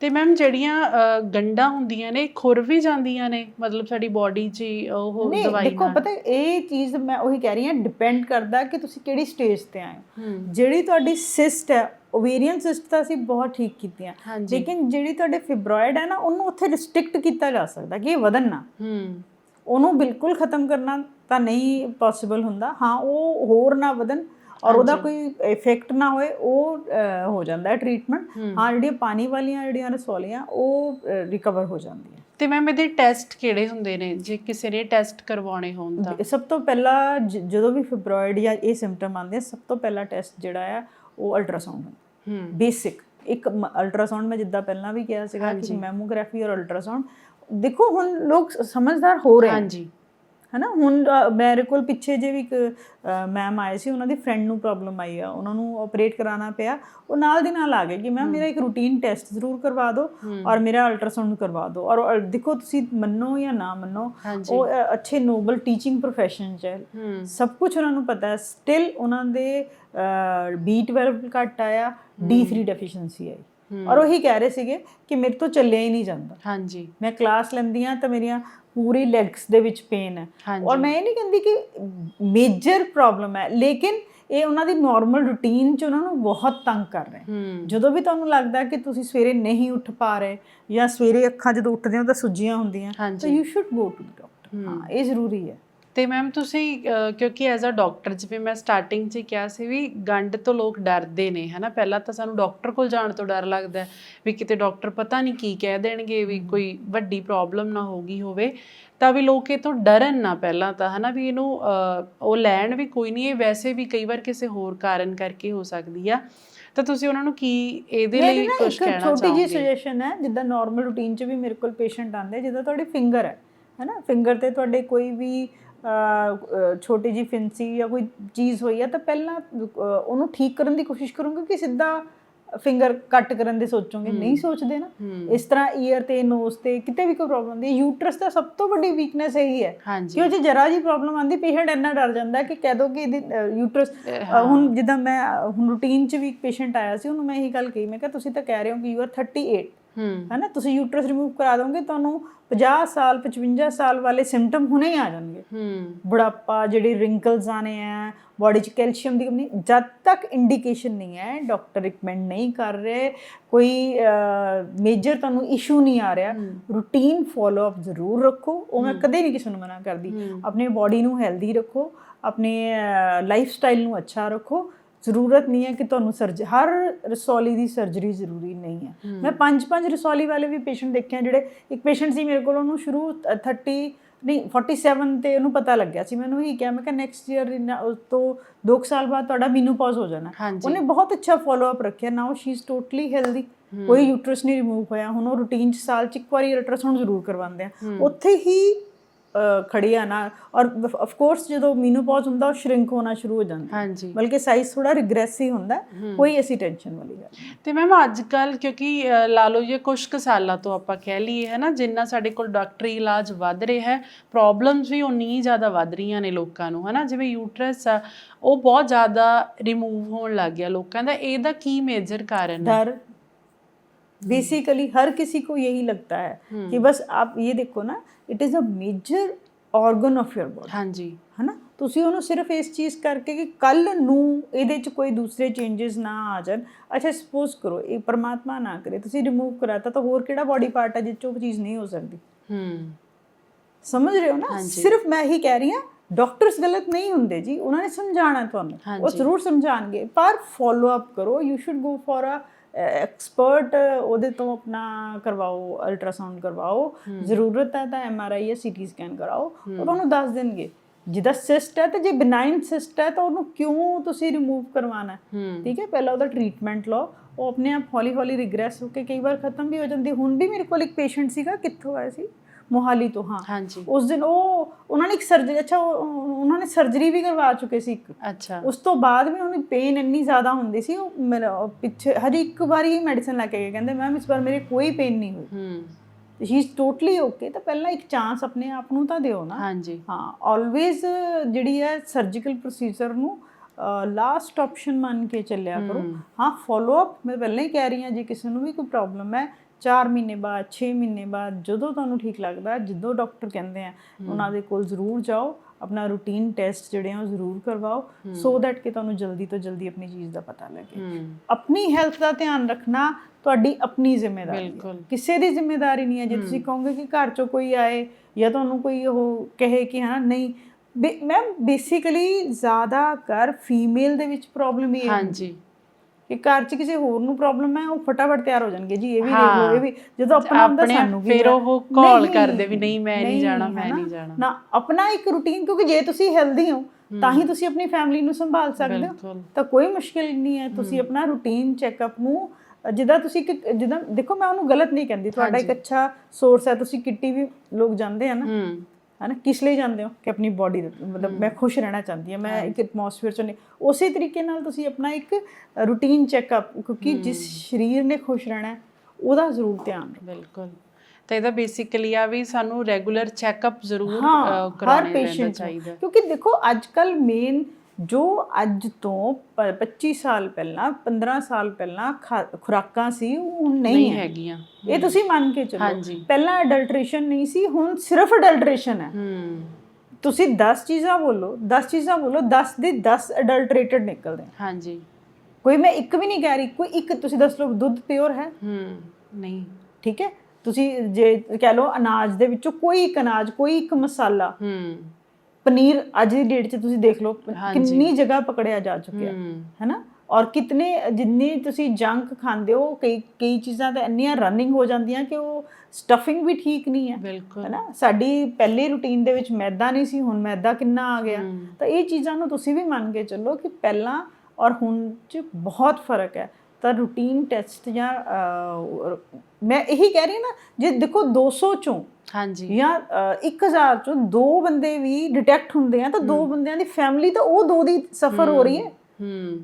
ਤੇ ਮੈਮ ਜਿਹੜੀਆਂ ਗੰਢਾਂ ਹੁੰਦੀਆਂ ਨੇ ਖੁਰ ਵੀ ਜਾਂਦੀਆਂ ਨੇ ਮਤਲਬ ਸਾਡੀ ਬਾਡੀ 'ਚ ਉਹ ਦਵਾਈ ਦੇਖੋ ਪਤਾ ਇਹ ਚੀਜ਼ ਮੈਂ ਉਹੀ ਕਹਿ ਰਹੀ ਹਾਂ ਡਿਪੈਂਡ ਕਰਦਾ ਕਿ ਤੁਸੀਂ ਕਿਹੜੀ ਸਟੇਜ ਤੇ ਆਏ ਜਿਹੜੀ ਤੁਹਾਡੀ ਸਿਸਟ ਹੈ ਓਵੇਰੀਅਨ ਸਿਸਟ ਤਾਂ ਅਸੀਂ ਬਹੁਤ ਠੀਕ ਕੀਤੀਆਂ। ਲੇਕਿਨ ਜਿਹੜੀ ਤੁਹਾਡੇ ਫਿਬਰੋਇਡ ਹੈ ਨਾ ਉਹਨੂੰ ਉੱਥੇ ਰਿਸਟ੍ਰਿਕਟ ਕੀਤਾ ਜਾ ਸਕਦਾ ਕਿ ਇਹ ਵਧਣ ਨਾ। ਹੂੰ। ਉਹਨੂੰ ਬਿਲਕੁਲ ਖਤਮ ਕਰਨਾ ਤਾਂ ਨਹੀਂ ਪੋਸੀਬਲ ਹੁੰਦਾ। ਹਾਂ ਉਹ ਹੋਰ ਨਾ ਵਧਣ ਔਰ ਉਹਦਾ ਕੋਈ ਇਫੈਕਟ ਨਾ ਹੋਏ ਉਹ ਹੋ ਜਾਂਦਾ ਹੈ ਟ੍ਰੀਟਮੈਂਟ ਹਾਂ। ਜਿਹੜੀਆਂ ਪਾਣੀ ਵਾਲੀਆਂ ਜਿਹੜੀਆਂ ਰਸੌਲੀਆਂ ਉਹ ਰਿਕਵਰ ਹੋ ਜਾਂਦੀਆਂ। ਤੇ ਮੈਮ ਇਹਦੇ ਟੈਸਟ ਕਿਹੜੇ ਹੁੰਦੇ ਨੇ? ਜੇ ਕਿਸੇ ਨੇ ਟੈਸਟ ਕਰਵਾਉਣੇ ਹੋਣ ਤਾਂ। ਸਭ ਤੋਂ ਪਹਿਲਾਂ ਜਦੋਂ ਵੀ ਫਿਬਰੋਇਡ ਜਾਂ ਇਹ ਸਿੰਪਟਮ ਆਉਂਦੇ ਸਭ ਤੋਂ ਪਹਿਲਾ ਟੈਸਟ ਜਿਹੜਾ ਆ ਉਹ ਅਲਟਰਾਸਾਊਂਡ ਹੁੰਦਾ। ਹੂੰ। ਬੇਸਿਕ ਇੱਕ ਅਲਟਰਾਸਾਊਂਡ ਮੈਂ ਜਿੱਦਾਂ ਪਹਿਲਾਂ ਵੀ ਕਿਹਾ ਸੀਗਾ ਕਿ ਮੈਮੋਗ੍ਰਾਫੀ ਔਰ ਅਲਟਰਾਸਾਊਂਡ ਦੇਖੋ ਹੁਣ ਲੋਕ ਸਮਝਦਾਰ ਹੋ ਰਹੇ ਹਾਂਜੀ। ਹਨਾ? ਹੁਣ ਮੇਰੇ ਕੋਲ ਪਿੱਛੇ ਜੇ ਵੀ ਇੱਕ ਮੈਮ ਆਏ ਸੀ ਉਹਨਾਂ ਦੀ ਫਰੈਂਡ ਨੂੰ ਪ੍ਰੋਬਲਮ ਆਈ ਆ। ਉਹਨਾਂ ਨੂੰ ਆਪਰੇਟ ਕਰਾਉਣਾ ਪਿਆ। ਉਹ ਨਾਲ ਦੀ ਨਾਲ ਆ ਗਏ ਕਿ ਮੈਮ ਮੇਰਾ ਇੱਕ ਰੂਟੀਨ ਟੈਸਟ ਜ਼ਰੂਰ ਕਰਵਾ ਦਿਓ ਔਰ ਮੇਰਾ ਅਲਟਰਾਸਾਊਂਡ ਕਰਵਾ ਦਿਓ ਔਰ ਦੇਖੋ ਤੁਸੀਂ ਮੰਨੋ ਜਾਂ ਨਾ ਮੰਨੋ ਉਹ ਅੱਛੇ ਨੋਬਲ ਟੀਚਿੰਗ profession ਚ ਹੈ। ਹੂੰ। ਸਭ ਕੁਝ ਉਹਨਾਂ ਨੂੰ ਪਤਾ ਹੈ। ਸਟਿਲ ਉਹਨਾਂ ਦੇ B12 ਘੱਟ ਆਇਆ D3 ਡੈਫੀਸ਼ੀਐਂਸੀ ਆਈ। ਔਰ ਉਹੀ ਕਹਿ ਰਹੇ ਸੀਗੇ ਕਿ ਮੇਰੇ ਤੋਂ ਚੱਲਿਆ ਹੀ ਨਹੀਂ ਜਾਂਦਾ। ਹਾਂਜੀ। ਮੈਂ ਕਲਾਸ ਲੈਂਦੀ ਆ ਤਾਂ ਮੇਰੀਆਂ ਪੂਰੀ ਲੈਗਸ ਦੇ ਵਿੱਚ ਪੇਨ ਹੈ। ਔਰ ਮੈਂ ਇਹ ਨਹੀਂ ਕਹਿੰਦੀ ਕਿ ਮੇਜਰ ਪ੍ਰੋਬਲਮ ਹੈ ਲੇਕਿਨ ਇਹ ਉਹਨਾਂ ਦੀ ਨਾਰਮਲ ਰੁਟੀਨ ਚ ਉਹਨਾਂ ਨੂੰ ਬਹੁਤ ਤੰਗ ਕਰ ਰਿਹਾ ਜਦੋਂ ਵੀ ਤੁਹਾਨੂੰ ਲੱਗਦਾ ਕਿ ਤੁਸੀਂ ਸਵੇਰੇ ਨਹੀਂ ਉੱਠ ਪਾ ਰਹੇ ਜਾਂ ਸਵੇਰੇ ਅੱਖਾਂ ਜਦੋਂ ਉੱਠਦੇ ਹੋ ਤਾਂ ਸੁੱਜੀਆਂ ਹੁੰਦੀਆਂ ਤਾਂ you should go to doctor ਹਾਂ ਇਹ ਜ਼ਰੂਰੀ ਹੈ। ਤੇ ਮੈਮ ਤੁਸੀਂ ਕਿਉਂਕਿ ਐਜ਼ ਅ ਡਾਕਟਰ ਜਿਵੇਂ ਮੈਂ ਸਟਾਰਟਿੰਗ 'ਚ ਕਿਹਾ ਸੀ ਵੀ ਗੰਢ ਤੋਂ ਲੋਕ ਡਰਦੇ ਨੇ ਹਨਾ? ਪਹਿਲਾਂ ਤਾਂ ਸਾਨੂੰ ਡਾਕਟਰ ਕੋਲ ਜਾਣ ਤੋਂ ਡਰ ਲੱਗਦਾ ਵੀ ਕਿਤੇ ਡਾਕਟਰ ਪਤਾ ਨਹੀਂ ਕੀ ਕਹਿ ਦੇਣਗੇ ਵੀ ਕੋਈ ਵੱਡੀ ਪ੍ਰੋਬਲਮ ਨਾ ਹੋ ਗਈ ਹੋਵੇ ਤਾਂ ਵੀ ਲੋਕ ਇਹ ਤੋਂ ਡਰਨ ਨਾ ਪਹਿਲਾਂ ਤਾਂ ਹਨਾ? ਵੀ ਇਹਨੂੰ ਉਹ ਲੈਣ ਵੀ ਕੋਈ ਨਹੀਂ ਇਹ ਵੈਸੇ ਵੀ ਕਈ ਵਾਰ ਕਿਸੇ ਹੋਰ ਕਾਰਨ ਕਰਕੇ ਹੋ ਸਕਦੀ ਆ। ਤਾਂ ਤੁਸੀਂ ਉਹਨਾਂ ਨੂੰ ਕੀ ਇਹਦੇ ਲਈ ਕੁਝ ਕਹਿਣਾ ਛੋਟੀ ਜਿਹੀ ਚਾਹੋਗੇ? ਸੁਜੈਸ਼ਨ ਹੈ ਜਿੱਦਾਂ ਨਾਰਮਲ ਰੂਟੀਨ 'ਚ ਵੀ ਮੇਰੇ ਕੋਲ ਪੇਸ਼ੈਂਟ ਆਉਂਦੇ ਜਿੱਦਾਂ ਤੁਹਾਡੇ ਫਿੰਗਰ ਹੈ ਹੈਨਾ? ਫਿੰਗਰ ਤੇ ਤੁਹਾਡੇ ਕੋਈ ਵੀ ਛੋਟੀ ਜਿਹੀ ਫਿੰਸੀ ਜਾਂ ਕੋਈ ਚੀਜ਼ ਹੋਈ ਹੈ ਤਾਂ ਪਹਿਲਾਂ ਉਹਨੂੰ ਠੀਕ ਕਰਨ ਦੀ ਕੋਸ਼ਿਸ਼ ਕਰੋਗੇ ਕਿ ਸਿੱਧਾ ਫਿੰਗਰ ਕੱਟ ਕਰਨ ਦੇ ਸੋਚੋਗੇ। ਨਹੀਂ ਸੋਚਦੇ ਨਾ। ਇਸ ਤਰ੍ਹਾਂ ਈਅਰ ਤੇ ਨੋਜ਼ ਤੇ ਕਿਤੇ ਵੀ ਕੋਈ ਪ੍ਰੋਬਲਮ ਹੁੰਦੀ ਹੈ ਯੂਟਰਸ ਦਾ ਸਭ ਤੋਂ ਵੱਡੀ ਵੀਕਨੈਸ ਇਹੀ ਹੈ ਕਿ ਉਹ ਜੇ ਜਰਾ ਜੀ ਪ੍ਰੋਬਲਮ ਆਂਦੀ ਪੇਸ਼ੈਂਟ ਇੰਨਾ ਡਰ ਜਾਂਦਾ ਕਿ ਕਹਿ ਦੋ ਕਿ ਇਹਦੀ ਯੂਟਰਸ ਹੁਣ ਜਿੱਦਾਂ ਮੈਂ ਹੁਣ ਰੂਟੀਨ 'ਚ ਵੀ ਇੱਕ ਪੇਸ਼ੈਂਟ ਆਇਆ ਸੀ ਉਹਨੂੰ ਮੈਂ ਇਹੀ ਗੱਲ ਕਹੀ ਮੈਂ ਕਿਹਾ ਤੁਸੀਂ ਤਾਂ ਕਹਿ ਰਹੇ ਹੋ ਕਿ ਯੂ ਆਰ 38 ਹੂੰ ਹੈਨਾ ਤੁਸੀਂ ਯੂਟਰਸ ਰਿਮੂਵ ਕਰਾ ਦੋਗੇ ਤੁਹਾਨੂੰ 50 ਸਾਲ 55 ਸਾਲ ਵਾਲੇ ਸਿੰਪਟਮ ਹੁਣੇ ਹੀ ਆ ਜਾਣਗੇ। ਹੂੰ। ਬੁਢਾਪਾ ਜਿਹੜੀ ਰਿੰਕਲਸ ਆਣੇ ਆ ਬਾਡੀ 'ਚ ਕੈਲਸ਼ੀਅਮ ਦੀ ਕਮੀ ਜਦ ਤੱਕ ਇੰਡੀਕੇਸ਼ਨ ਨਹੀਂ ਹੈ ਡਾਕਟਰ ਰਿਕਮੈਂਡ ਨਹੀਂ ਕਰ ਰਹੇ ਕੋਈ ਮੇਜਰ ਤੁਹਾਨੂੰ ਇਸ਼ੂ ਨਹੀਂ ਆ ਰਿਹਾ ਰੂਟੀਨ ਫਾਲੋ ਅਪ ਜ਼ਰੂਰ ਰੱਖੋ ਉਹ ਮੈਂ ਕਦੇ ਨਹੀਂ ਕਿਸੇ ਨੂੰ ਮਨਾ ਕਰਦੀ। ਆਪਣੇ ਬਾਡੀ ਨੂੰ ਹੈਲਦੀ ਰੱਖੋ ਆਪਣੇ ਲਾਈਫ ਸਟਾਈਲ ਨੂੰ ਅੱਛਾ ਰੱਖੋ ਜ਼ਰੂਰਤ ਨਹੀਂ ਹੈ ਕਿ ਤੁਹਾਨੂੰ ਸਰਜ ਹਰ ਰਸੌਲੀ ਦੀ ਸਰਜਰੀ ਜ਼ਰੂਰੀ ਨਹੀਂ ਹੈ। ਮੈਂ ਪੰਜ ਪੰਜ ਰਸੌਲੀ ਵਾਲੇ ਵੀ ਪੇਸ਼ੈਂਟ ਦੇਖੇ ਆ ਜਿਹੜੇ ਇੱਕ ਪੇਸ਼ੈਂਟ ਸੀ ਮੇਰੇ ਕੋਲ ਉਹਨੂੰ ਸ਼ੁਰੂ ਅ, 30 ਨਹੀਂ 47 ਤੇ ਉਹਨੂੰ ਪਤਾ ਲੱਗਿਆ ਸੀ। ਮੈਨੂੰ ਹੀ ਕਿਹਾ ਮੈਂ ਕਿ ਨੈਕਸਟ ਈਅਰ ਉਸ ਤੋਂ 2 ਸਾਲ ਬਾਅਦ ਤੁਹਾਡਾ ਮੀਨੋਪੌਜ਼ ਹੋ ਜਾਣਾ। ਉਹਨੇ ਬਹੁਤ ਅੱਛਾ ਫਾਲੋ ਅਪ ਰੱਖਿਆ now she is totally healthy ਕੋਈ ਯੂਟਰਸ ਨਹੀਂ ਰਿਮੂਵ ਹੋਇਆ। ਹੁਣ ਉਹ ਰੂਟੀਨ ਚ ਸਾਲ ਚ ਇੱਕ ਵਾਰੀ ਅਲਟਰਾਸਾਊਂਡ ਜ਼ਰੂਰ ਕਰਵਾਉਂਦੇ ਆ। ਉੱਥੇ ਹੀ ਖੜੀ ਆ ਨਾ। ਔਰ ਆਫ ਕੋਰਸ ਜਦੋਂ ਮੀਨੋਪੌਜ਼ ਹੁੰਦਾ ਉਹ ਸ਼ਰਿੰਕ ਹੋਣਾ ਸ਼ੁਰੂ ਹੋ ਜਾਂਦਾ। ਹਾਂਜੀ। ਬਲਕਿ ਸਾਈਜ਼ ਥੋੜਾ ਰਿਗਰੈਸਿਵ ਹੁੰਦਾ ਕੋਈ ਐਸੀ ਟੈਨਸ਼ਨ ਵਾਲੀ ਗੱਲ ਤੇ ਮੈਮ ਅੱਜ ਕੱਲ ਕਿਉਂਕਿ ਲਾ ਲਓ ਜੇ ਕੁਝ ਕੁ ਸਾਲਾਂ ਤੋਂ ਆਪਾਂ ਕਹਿ ਲਈਏ ਹੈ ਨਾ ਜਿੰਨਾ ਸਾਡੇ ਕੋਲ ਡਾਕਟਰੀ ਇਲਾਜ ਵੱਧ ਰਿਹਾ ਹੈ ਪ੍ਰੋਬਲਮਸ ਵੀ ਉਨੀ ਜ਼ਿਆਦਾ ਵੱਧ ਰਹੀਆਂ ਨੇ ਲੋਕਾਂ ਨੂੰ ਹੈ ਨਾ। ਜਿਵੇਂ ਯੂਟਰਸ ਆ ਉਹ ਬਹੁਤ ਜ਼ਿਆਦਾ ਰਿਮੂਵ ਹੋਣ ਲੱਗ ਗਿਆ ਲੋਕਾਂ ਦਾ। ਇਹਦਾ ਕੀ ਮੇਜਰ ਕਾਰਨ ਹੈ? डर बेसिकली हर किसी को यही लगता है कि बस आप ये देखो ना it is a major organ of your body ਹਾਂਜੀ ਹਨਾ ਤੁਸੀਂ ਉਹਨੂੰ ਸਿਰਫ ਇਸ ਚੀਜ਼ ਕਰਕੇ ਕਿ ਕੱਲ ਨੂੰ ਇਹਦੇ ਚ ਕੋਈ ਦੂਸਰੇ ਚੇਂजेस ਨਾ ਆ ਜਾਣ ਅੱਛਾ ਸਪੋਜ਼ ਕਰੋ ਇਹ ਪਰਮਾਤਮਾ ਨਾ ਕਰੇ ਤੁਸੀਂ ਰਿਮੂਵ ਕਰਾਤਾ ਤਾਂ ਹੋਰ ਕਿਹੜਾ ਬੋਡੀ ਪਾਰਟ ਹੈ ਜਿੱਚੋਂ ਕੋਈ ਚੀਜ਼ ਨਹੀਂ ਹੋ ਸਕਦੀ ਹੂੰ ਸਮਝ ਰਹੇ ਹੋ ਨਾ ਸਿਰਫ ਮੈਂ ਹੀ ਕਹਿ ਰਹੀ ਹਾਂ ਡਾਕਟਰਸ ਗਲਤ ਨਹੀਂ ਹੁੰਦੇ ਜੀ ਉਹਨਾਂ ਨੇ ਸਮਝਾਣਾ ਤੁਹਾਨੂੰ ਉਹ ਜ਼ਰੂਰ ਸਮਝਾਣਗੇ ਪਰ ਫਾਲੋ ਅਪ ਕਰੋ you should go for a expert ਉਹਦੇ ਤੋਂ ਆਪਣਾ ਕਰਵਾਓ ਅਲਟਰਾਸਾਊਂਡ ਕਰਵਾਓ। ਜ਼ਰੂਰਤ ਹੈ ਤਾਂ ਐਮਆਰਆਈ ਜਾਂ ਸੀਟੀ ਸਕੈਨ ਕਰਾਓ। ਉਹ ਤੁਹਾਨੂੰ ਦੱਸ ਦੇਣਗੇ। ਜਿਹਦਾ ਸਿਸਟ ਹੈ ਤੇ ਜੇ ਬਿਨਾਈਨ ਸਿਸਟ ਹੈ ਤਾਂ ਉਹਨੂੰ ਕਿਉਂ ਤੁਸੀਂ ਰਿਮੂਵ ਹੂੰ? ਠੀਕ ਹੈ? ਪਹਿਲਾਂ ਉਹਦਾ ਟ੍ਰੀਟਮੈਂਟ ਲਓ। ਉਹ ਆਪਣੇ ਆਪ ਹੌਲੀ ਹੌਲੀ ਰਿਗਰੈਸ ਹੋ ਕੇ ਕਈ ਵਾਰ ਖਤਮ ਵੀ ਹੋ ਜਾਂਦੀ। ਹੁਣ ਵੀ ਮੇਰੇ ਕੋਲ ਇੱਕ ਪੇਸ਼ੈਂਟ ਸੀਗਾ। ਕਿੱਥੋਂ ਆਇਆ ਸੀ? ਮੋਹਾਲੀ ਤੋਂ ਹਾਂ। ਹਾਂਜੀ। ਉਸ ਦਿਨ ਉਹ ਉਹਨਾਂ ਨੇ ਇੱਕ ਸਰਜਰੀ ਅੱਛਾ ਉਹ- ਉਹ- ਉਹਨਾਂ ਨੇ ਸਰਜਰੀ ਵੀ ਕਰਵਾ ਚੁੱਕੇ ਸੀ ਇੱਕ। ਅੱਛਾ। ਉਸ ਤੋਂ ਬਾਅਦ ਵੀ ਉਹਨੂੰ ਪੇਨ ਇੰਨੀ ਜ਼ਿਆਦਾ ਹੁੰਦੀ ਸੀ ਉਹ ਮੇਰਾ ਪਿੱਛੇ ਹਜੇ ਇੱਕ ਵਾਰੀ ਮੈਡੀਸਨ ਲੈ ਕੇ ਗਏ ਕਹਿੰਦੇ ਮੈਮ ਇਸ ਵਾਰ ਮੇਰੇ ਕੋਈ ਪੇਨ ਨਹੀਂ ਹੋਈ। ਹੂੰ। ਹੀ ਇਜ਼ ਟੋਟਲੀ ਓਕੇ ਤਾਂ ਪਹਿਲਾਂ ਇੱਕ ਚਾਂਸ ਆਪਣੇ ਆਪ ਨੂੰ ਤਾਂ ਦਿਓ ਨਾ। ਹਾਂਜੀ। ਹਾਂ ਆਲਵੇਜ਼ ਜਿਹੜੀ ਹੈ ਸਰਜੀਕਲ ਪ੍ਰੋਸੀਜਰ ਨੂੰ ਲਾਸਟ ਆਪਸ਼ਨ ਮੰਨ ਕੇ ਚੱਲਿਆ ਕਰੋ। ਹਾਂ। ਫੋਲੋ ਅਪ ਮੈਂ ਪਹਿਲਾਂ ਹੀ ਕਹਿ ਰਹੀ ਹਾਂ ਜੇ ਕਿਸੇ ਨੂੰ ਵੀ ਕੋਈ ਪ੍ਰੋਬਲਮ ਹੈ 4 ਮਹੀਨੇ ਬਾਅਦ 6 ਮਹੀਨੇ ਬਾਅਦ ਜਦੋਂ ਤੁਹਾਨੂੰ ਠੀਕ ਲੱਗਦਾ ਜਦੋਂ ਡਾਕਟਰ ਕਹਿੰਦੇ ਆ ਉਹਨਾਂ ਦੇ ਕੋਲ ਜ਼ਰੂਰ ਜਾਓ ਆਪਣਾ ਰੂਟੀਨ ਟੈਸਟ ਜਿਹੜੇ ਆ ਉਹ ਜ਼ਰੂਰ ਕਰਵਾਓ ਸੋ ਦੈਟ ਕਿ ਤੁਹਾਨੂੰ ਜਲਦੀ ਤੋਂ ਜਲਦੀ ਆਪਣੀ ਚੀਜ਼ ਦਾ ਪਤਾ ਲੱਗੇ। ਹੂੰ। ਆਪਣੀ ਹੈਲਥ ਦਾ ਧਿਆਨ ਰੱਖਣਾ ਤੁਹਾਡੀ ਆਪਣੀ ਜ਼ਿੰਮੇਵਾਰੀ ਹੈ। ਕਿਸੇ ਦੀ ਜ਼ਿੰਮੇਵਾਰੀ ਨਹੀਂ ਹੈ। ਜੇ ਤੁਸੀਂ ਕਹੋਗੇ ਕਿ ਘਰ ਚੋਂ ਕੋਈ ਆਏ ਜਾਂ ਤੁਹਾਨੂੰ ਕੋਈ ਉਹ ਕਹੇ ਕਿ ਹਾਂ ਨਹੀਂ ਮੈਂ ਬੇਸਿਕਲੀ ਜ਼ਿਆਦਾ ਕਰ ਫੀਮੇਲ ਦੇ ਵਿੱਚ ਪ੍ਰੋਬਲਮ ਇਹ ਹੈ ਹਾਂਜੀ। ਕਿ ਘਰ 'ਚ ਕਿਸੇ ਹੋਰ ਨੂੰ ਪ੍ਰੋਬਲਮ ਹੈ ਉਹ ਫਟਾਫਟ ਤਿਆਰ ਹੋ ਜਾਣਗੇ ਜੀ ਇਹ ਵੀ ਦੇਖ ਹਾਂ। ਲਓ ਇਹ ਵੀ ਜਦੋਂ ਆਪਣਾ ਹੁੰਦਾ ਸਾਨੂੰ ਕੀ ਫਿਰ। ਉਹ ਨਹੀਂ, ਕਰਦੇ ਵੀ ਨਹੀਂ, ਮੈਂ ਨਹੀਂ ਜਾਣਾ, ਮੈਂ? ਨਹੀਂ ਜਾਣਾ। ਨਾ ਆਪਣਾ ਇੱਕ ਰੂਟੀਨ ਕਿਉਂਕਿ ਜੇ ਤੁਸੀਂ ਹੈਲਦੀ ਹੋ ਤਾਂ ਹੀ ਤੁਸੀਂ ਆਪਣੀ ਫੈਮਿਲੀ ਨੂੰ ਸੰਭਾਲ ਸਕਦੇ ਹੋ ਤਾਂ ਕੋਈ ਮੁਸ਼ਕਿਲ ਨਹੀਂ ਹੈ ਤੁਸੀਂ ਆਪਣਾ ਰੂਟੀਨ ਚੈੱਕਅਪ ਨੂੰ ਜਿੱਦਾਂ ਤੁਸੀਂ ਇੱਕ ਜਿੱਦਾਂ ਦੇਖੋ ਮੈਂ ਉਹਨੂੰ ਗਲਤ ਨਹੀਂ ਕਹਿੰਦੀ ਤੁਹਾਡਾ ਇੱਕ ਅੱਛਾ ਸੋਰਸ ਹੈ ਤੁਸੀਂ ਕਿੱਟੀ ਵੀ ਲੋਕ ਜਾਂਦੇ ਆ ਨਾ ਹੂੰ ਹਨਾ? ਕਿਸ ਲਈ ਜਾਂਦੇ ਹੋ ਕਿ ਆਪਣੀ ਬਾਡੀ ਮਤਲਬ ਮੈਂ ਖੁਸ਼ ਰਹਿਣਾ ਚਾਹੁੰਦੀ ਹਾਂ ਮੈਂ ਇੱਕ ਐਟਮੋਸਫੇਅਰ ਚ ਨਹੀਂ ਉਸੇ ਤਰੀਕੇ ਨਾਲ ਤੁਸੀਂ ਆਪਣਾ ਇੱਕ ਰੂਟੀਨ ਚੈੱਕਅਪ ਕਿਉਂਕਿ ਜਿਸ ਸਰੀਰ ਨੇ ਖੁਸ਼ ਰਹਿਣਾ ਉਹਦਾ ਜ਼ਰੂਰ ਧਿਆਨ ਬਿਲਕੁਲ। ਤਾਂ ਇਹਦਾ ਬੇਸਿਕਲੀ ਆ ਵੀ ਸਾਨੂੰ ਰੈਗੂਲਰ ਚੈੱਕਅਪ ਜ਼ਰੂਰ ਕਰਾਉਣੇ ਚਾਹੀਦਾ ਕਿਉਂਕਿ ਦੇਖੋ ਅੱਜ ਕੱਲ ਮੇਨ ਜੋ ਅੱਜ ਤੋਂ ਪ- 25 ਸਾਲ ਪਹਿਲਾਂ 15 ਸਾਲ ਪਹਿਲਾਂ ਖੁਰਾਕਾਂ ਸੀ ਉਹ ਨਹੀਂ ਹੈਗੀਆਂ। ਇਹ ਤੁਸੀਂ ਮੰਨ ਕੇ ਚੱਲੋ। ਪਹਿਲਾਂ ਅਡਲਟ੍ਰੇਸ਼ਨ ਨਹੀਂ ਸੀ ਹੁਣ ਸਿਰਫ ਅਡਲਟ੍ਰੇਸ਼ਨ ਹੈ। ਤੁਸੀਂ 10 ਚੀਜ਼ਾਂ ਬੋਲੋ 10 ਚੀਜ਼ਾਂ ਬੋਲੋ 10 ਦੀ 10 ਅਡਲਟ੍ਰੇਟਡ ਨਿਕਲਦੇ ਹਾਂਜੀ। ਕੋਈ ਮੈਂ ਇੱਕ ਵੀ ਨਹੀਂ ਕਹਿ ਰਹੀ ਕੋਈ ਇੱਕ ਤੁਸੀਂ ਦੱਸ ਲਓ ਦੁੱਧ ਪਿਓਰ ਹੈ? ਹੂੰ ਨਹੀਂ। ਠੀਕ ਹੈ? ਤੁਸੀਂ ਜੇ ਕਹਿ ਲਓ ਅਨਾਜ ਦੇ ਵਿੱਚੋਂ ਕੋਈ ਇੱਕ ਅਨਾਜ ਕੋਈ ਇੱਕ ਮਸਾਲਾ ਹੂੰ। ਪਨੀਰ ਅੱਜ ਦੀ ਡੇਟ 'ਚ ਤੁਸੀਂ ਦੇਖ ਲਓ। ਕਿੰਨੀ ਜਗ੍ਹਾ ਪਕੜਿਆ ਜਾ ਚੁੱਕਿਆ ਹੂੰ ਹੈਨਾ? ਔਰ ਕਿਤਨੇ ਜਿੰਨੀ ਤੁਸੀਂ ਜੰਕ ਖਾਂਦੇ ਹੋ ਕਈ ਕਈ ਚੀਜ਼ਾਂ ਤਾਂ ਇੰਨੀਆਂ ਰਨਿੰਗ ਹੋ ਜਾਂਦੀਆਂ ਕਿ ਉਹ ਸਟਫਿੰਗ ਵੀ ਠੀਕ ਨਹੀਂ ਹੈ ਹੈਨਾ? ਸਾਡੀ ਪਹਿਲੀ ਰੂਟੀਨ ਦੇ ਵਿੱਚ ਮੈਦਾ ਨਹੀਂ ਸੀ ਹੁਣ ਮੈਦਾ ਕਿੰਨਾ ਆ ਗਿਆ। ਤਾਂ ਇਹ ਚੀਜ਼ਾਂ ਨੂੰ ਤੁਸੀਂ ਵੀ ਮੰਨ ਕੇ ਚੱਲੋ ਕਿ ਪਹਿਲਾਂ ਔਰ ਹੁਣ 'ਚ ਬਹੁਤ ਫ਼ਰਕ ਹੈ। ਤਾਂ ਰੂਟੀਨ ਟੈਸਟ ਜਾਂ ਮੈਂ ਇਹੀ ਕਹਿ ਰਹੀ ਹਾਂ ਨਾ ਜੇ ਦੇਖੋ 200 ਚੋਂ ਹਾਂਜੀ। ਜਾਂ ਅ, 1000 ਚੋਂ ਦੋ ਬੰਦੇ ਵੀ ਡਿਟੈਕਟ ਹੁੰਦੇ ਆ ਤਾਂ ਦੋ ਬੰਦਿਆਂ ਦੀ ਫੈਮਿਲੀ ਤਾਂ ਉਹ ਦੋ ਦੀ ਸਫਰ ਹੋ ਰਹੀ ਹੈ। ਹੂੰ।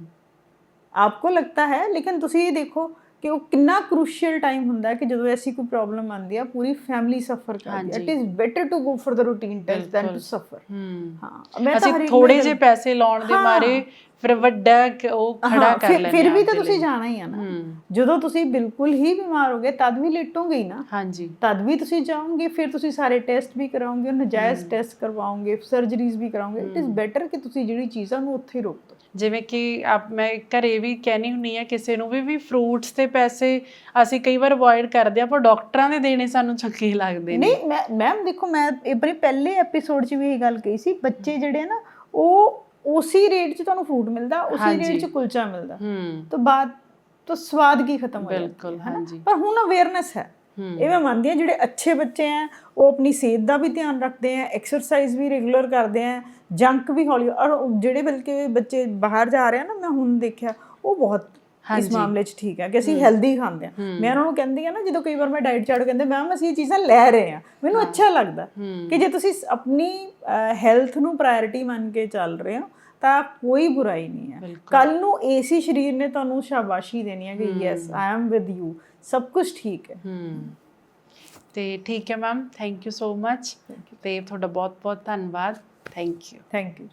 ਆਪਕੋ ਲੱਗਦਾ ਹੈ ਲੇਕਿਨ ਤੁਸੀਂ ਇਹ ਦੇਖੋ ਕਿ ਉਹ ਕਿੰਨਾ ਕ੍ਰੂਸ਼ੀਅਲ ਟਾਈਮ ਹੁੰਦਾ ਹੈ ਕਿ ਜਦੋਂ ਐਸੀ ਕੋਈ ਪ੍ਰੋਬਲਮ ਆਉਂਦੀ ਹੈ ਪੂਰੀ ਫੈਮਿਲੀ ਸਫਰ ਕਰਦੀ ਹੈ। It is better to go for the routine test than to suffer ਹੂੰ। ਮੈਂ ਤਾਂ ਥੋੜੇ ਜਿਹੇ ਪੈਸੇ ਲਾਉਣ ਦੇ। ਮਾਰੇ ਫਿਰ ਵੱਡਾ ਉਹ ਖੜਾ ਕਰ ਲੈਂਦੇ ਫਿਰ ਵੀ ਆ ਤਾਂ ਤੁਸੀਂ। ਜਾਣਾ ਹੀ ਆ ਨਾ। ਜਦੋਂ ਤੁਸੀਂ ਬਿਲਕੁਲ ਹੀ ਬਿਮਾਰ ਹੋਗੇ ਤਦ ਵੀ ਲੇਟੋਗੇ ਹੀ ਨਾ। ਹਾਂਜੀ। ਤਦ ਵੀ ਤੁਸੀਂ ਜਾਓਗੇ ਫਿਰ ਤੁਸੀਂ ਸਾਰੇ ਟੈਸਟ ਵੀ ਕਰਾਓਗੇ ਨਜਾਇਜ਼ ਟੈਸਟ ਕਰਵਾਓਗੇ ਸਰਜਰੀਜ਼ ਵੀ ਕਰਾਓਗੇ। ਇਟ ਇਜ਼ ਬੈਟਰ ਕਿ ਤੁਸੀਂ ਜਿਹੜੀ ਚੀਜ਼ਾਂ ਨੂੰ ਉੱਥੇ ਰੋਕ। ਜਿਵੇਂ ਕਿ ਆਪ ਮੈਂ ਘਰੇ ਵੀ ਕਹਿਣੀ ਹੁੰਨੀ ਆ ਕਿਸੇ ਨੂੰ ਵੀ ਵੀ ਫਰੂਟਸ ਤੇ ਪੈਸੇ ਅਸੀਂ ਕਈ ਵਾਰ ਅਵੋਇਡ ਕਰਦੇ ਆ ਪਰ ਡਾਕਟਰਾਂ ਦੇ ਦੇਣੇ ਸਾਨੂੰ ਚੰਗੇ ਲੱਗਦੇ ਨੇ। ਨਹੀਂ ਮੈਂ ਮੈਮ ਦੇਖੋ ਮੈਂ ਇਹ ਬੜੇ ਪਹਿਲੇ ਐਪੀਸੋਡ 'ਚ ਵੀ ਇਹ ਗੱਲ ਕਹੀ ਸੀ ਬੱਚੇ ਜਿਹੜੇ ਨਾ ਉਹ ਉਸੇ ਰੇਟ 'ਚ ਤੁਹਾਨੂੰ ਫੂਡ ਮਿਲਦਾ ਉਸੇ। ਰੇਟ 'ਚ ਕੁਲਚਾ ਮਿਲਦਾ। ਹੂੰ। ਤੋਂ ਬਾਅਦ ਤੋਂ ਸਵਾਦ ਕੀ ਖਤਮ ਹੋ ਜਾਂਦਾ ਬਿਲਕੁਲ ਹਾਂਜੀ। ਪਰ ਹੁਣ ਅਵੇਅਰਨੈਸ ਹੂੰ। ਇਹ ਮੈਂ ਮੰਨਦੀ ਹਾਂ ਜਿਹੜੇ ਅੱਛੇ ਬੱਚੇ ਆ ਉਹ ਆਪਣੀ ਸਿਹਤ ਦਾ ਵੀ ਧਿਆਨ ਰੱਖਦੇ ਆ ਐਕਸਰਸਾਈਜ਼ ਵੀ ਰੈਗੂਲਰ ਕਰਦੇ ਆ ਜੰਕ ਵੀ ਹੌਲੀ ਔਰ ਜਿਹੜੇ ਬਲਕਿ ਬੱਚੇ ਬਾਹਰ ਜਾ ਰਹੇ ਆ ਨਾ ਮੈਂ ਹੁਣ ਦੇਖਿਆ ਉਹ ਬਹੁਤ ਇਸ। ਮਾਮਲੇ 'ਚ ਠੀਕ ਹੈ ਕਿ ਅਸੀਂ ਹੈਲਦੀ ਖਾਂਦੇ ਆ। ਮੈਂ ਉਹਨਾਂ ਨੂੰ ਕਹਿੰਦੀ ਆ ਨਾ ਜਦੋਂ ਕਈ ਵਾਰ ਮੈਂ ਡਾਈਟ ਚਾਰਟ ਕਹਿੰਦੇ ਮੈਮ ਅਸੀਂ ਇਹ ਚੀਜ਼ਾਂ ਲੈ ਰਹੇ ਆ ਮੈਨੂੰ ਅੱਛਾ ਲੱਗਦਾ ਕਿ ਜੇ ਤੁਸੀਂ ਆਪਣੀ ਹੈਲਥ ਨੂੰ ਪ੍ਰਾਇੋਰਟੀ ਮੰਨ ਕੇ ਚੱਲ ਰਹੇ ਹੋ ਤਾਂ ਕੋਈ ਬੁਰਾਈ ਨਹੀਂ ਹੈ। ਕੱਲ ਨੂੰ ਏਸੀ ਸਰੀਰ ਨੇ ਤੁਹਾਨੂੰ ਸ਼ਾਬਾਸ਼ੀ ਦੇਣੀ ਹੈ ਕਿ yes I am with you ਸਭ ਕੁਝ ਠੀਕ ਹੈ। ਹੂੰ। ਤੇ ਠੀਕ ਹੈ ma'am thank you so much. ਤੇ ਤੁਹਾਡਾ ਬਹੁਤ ਬਹੁਤ ਧੰਨਵਾਦ। Thank you. Thank you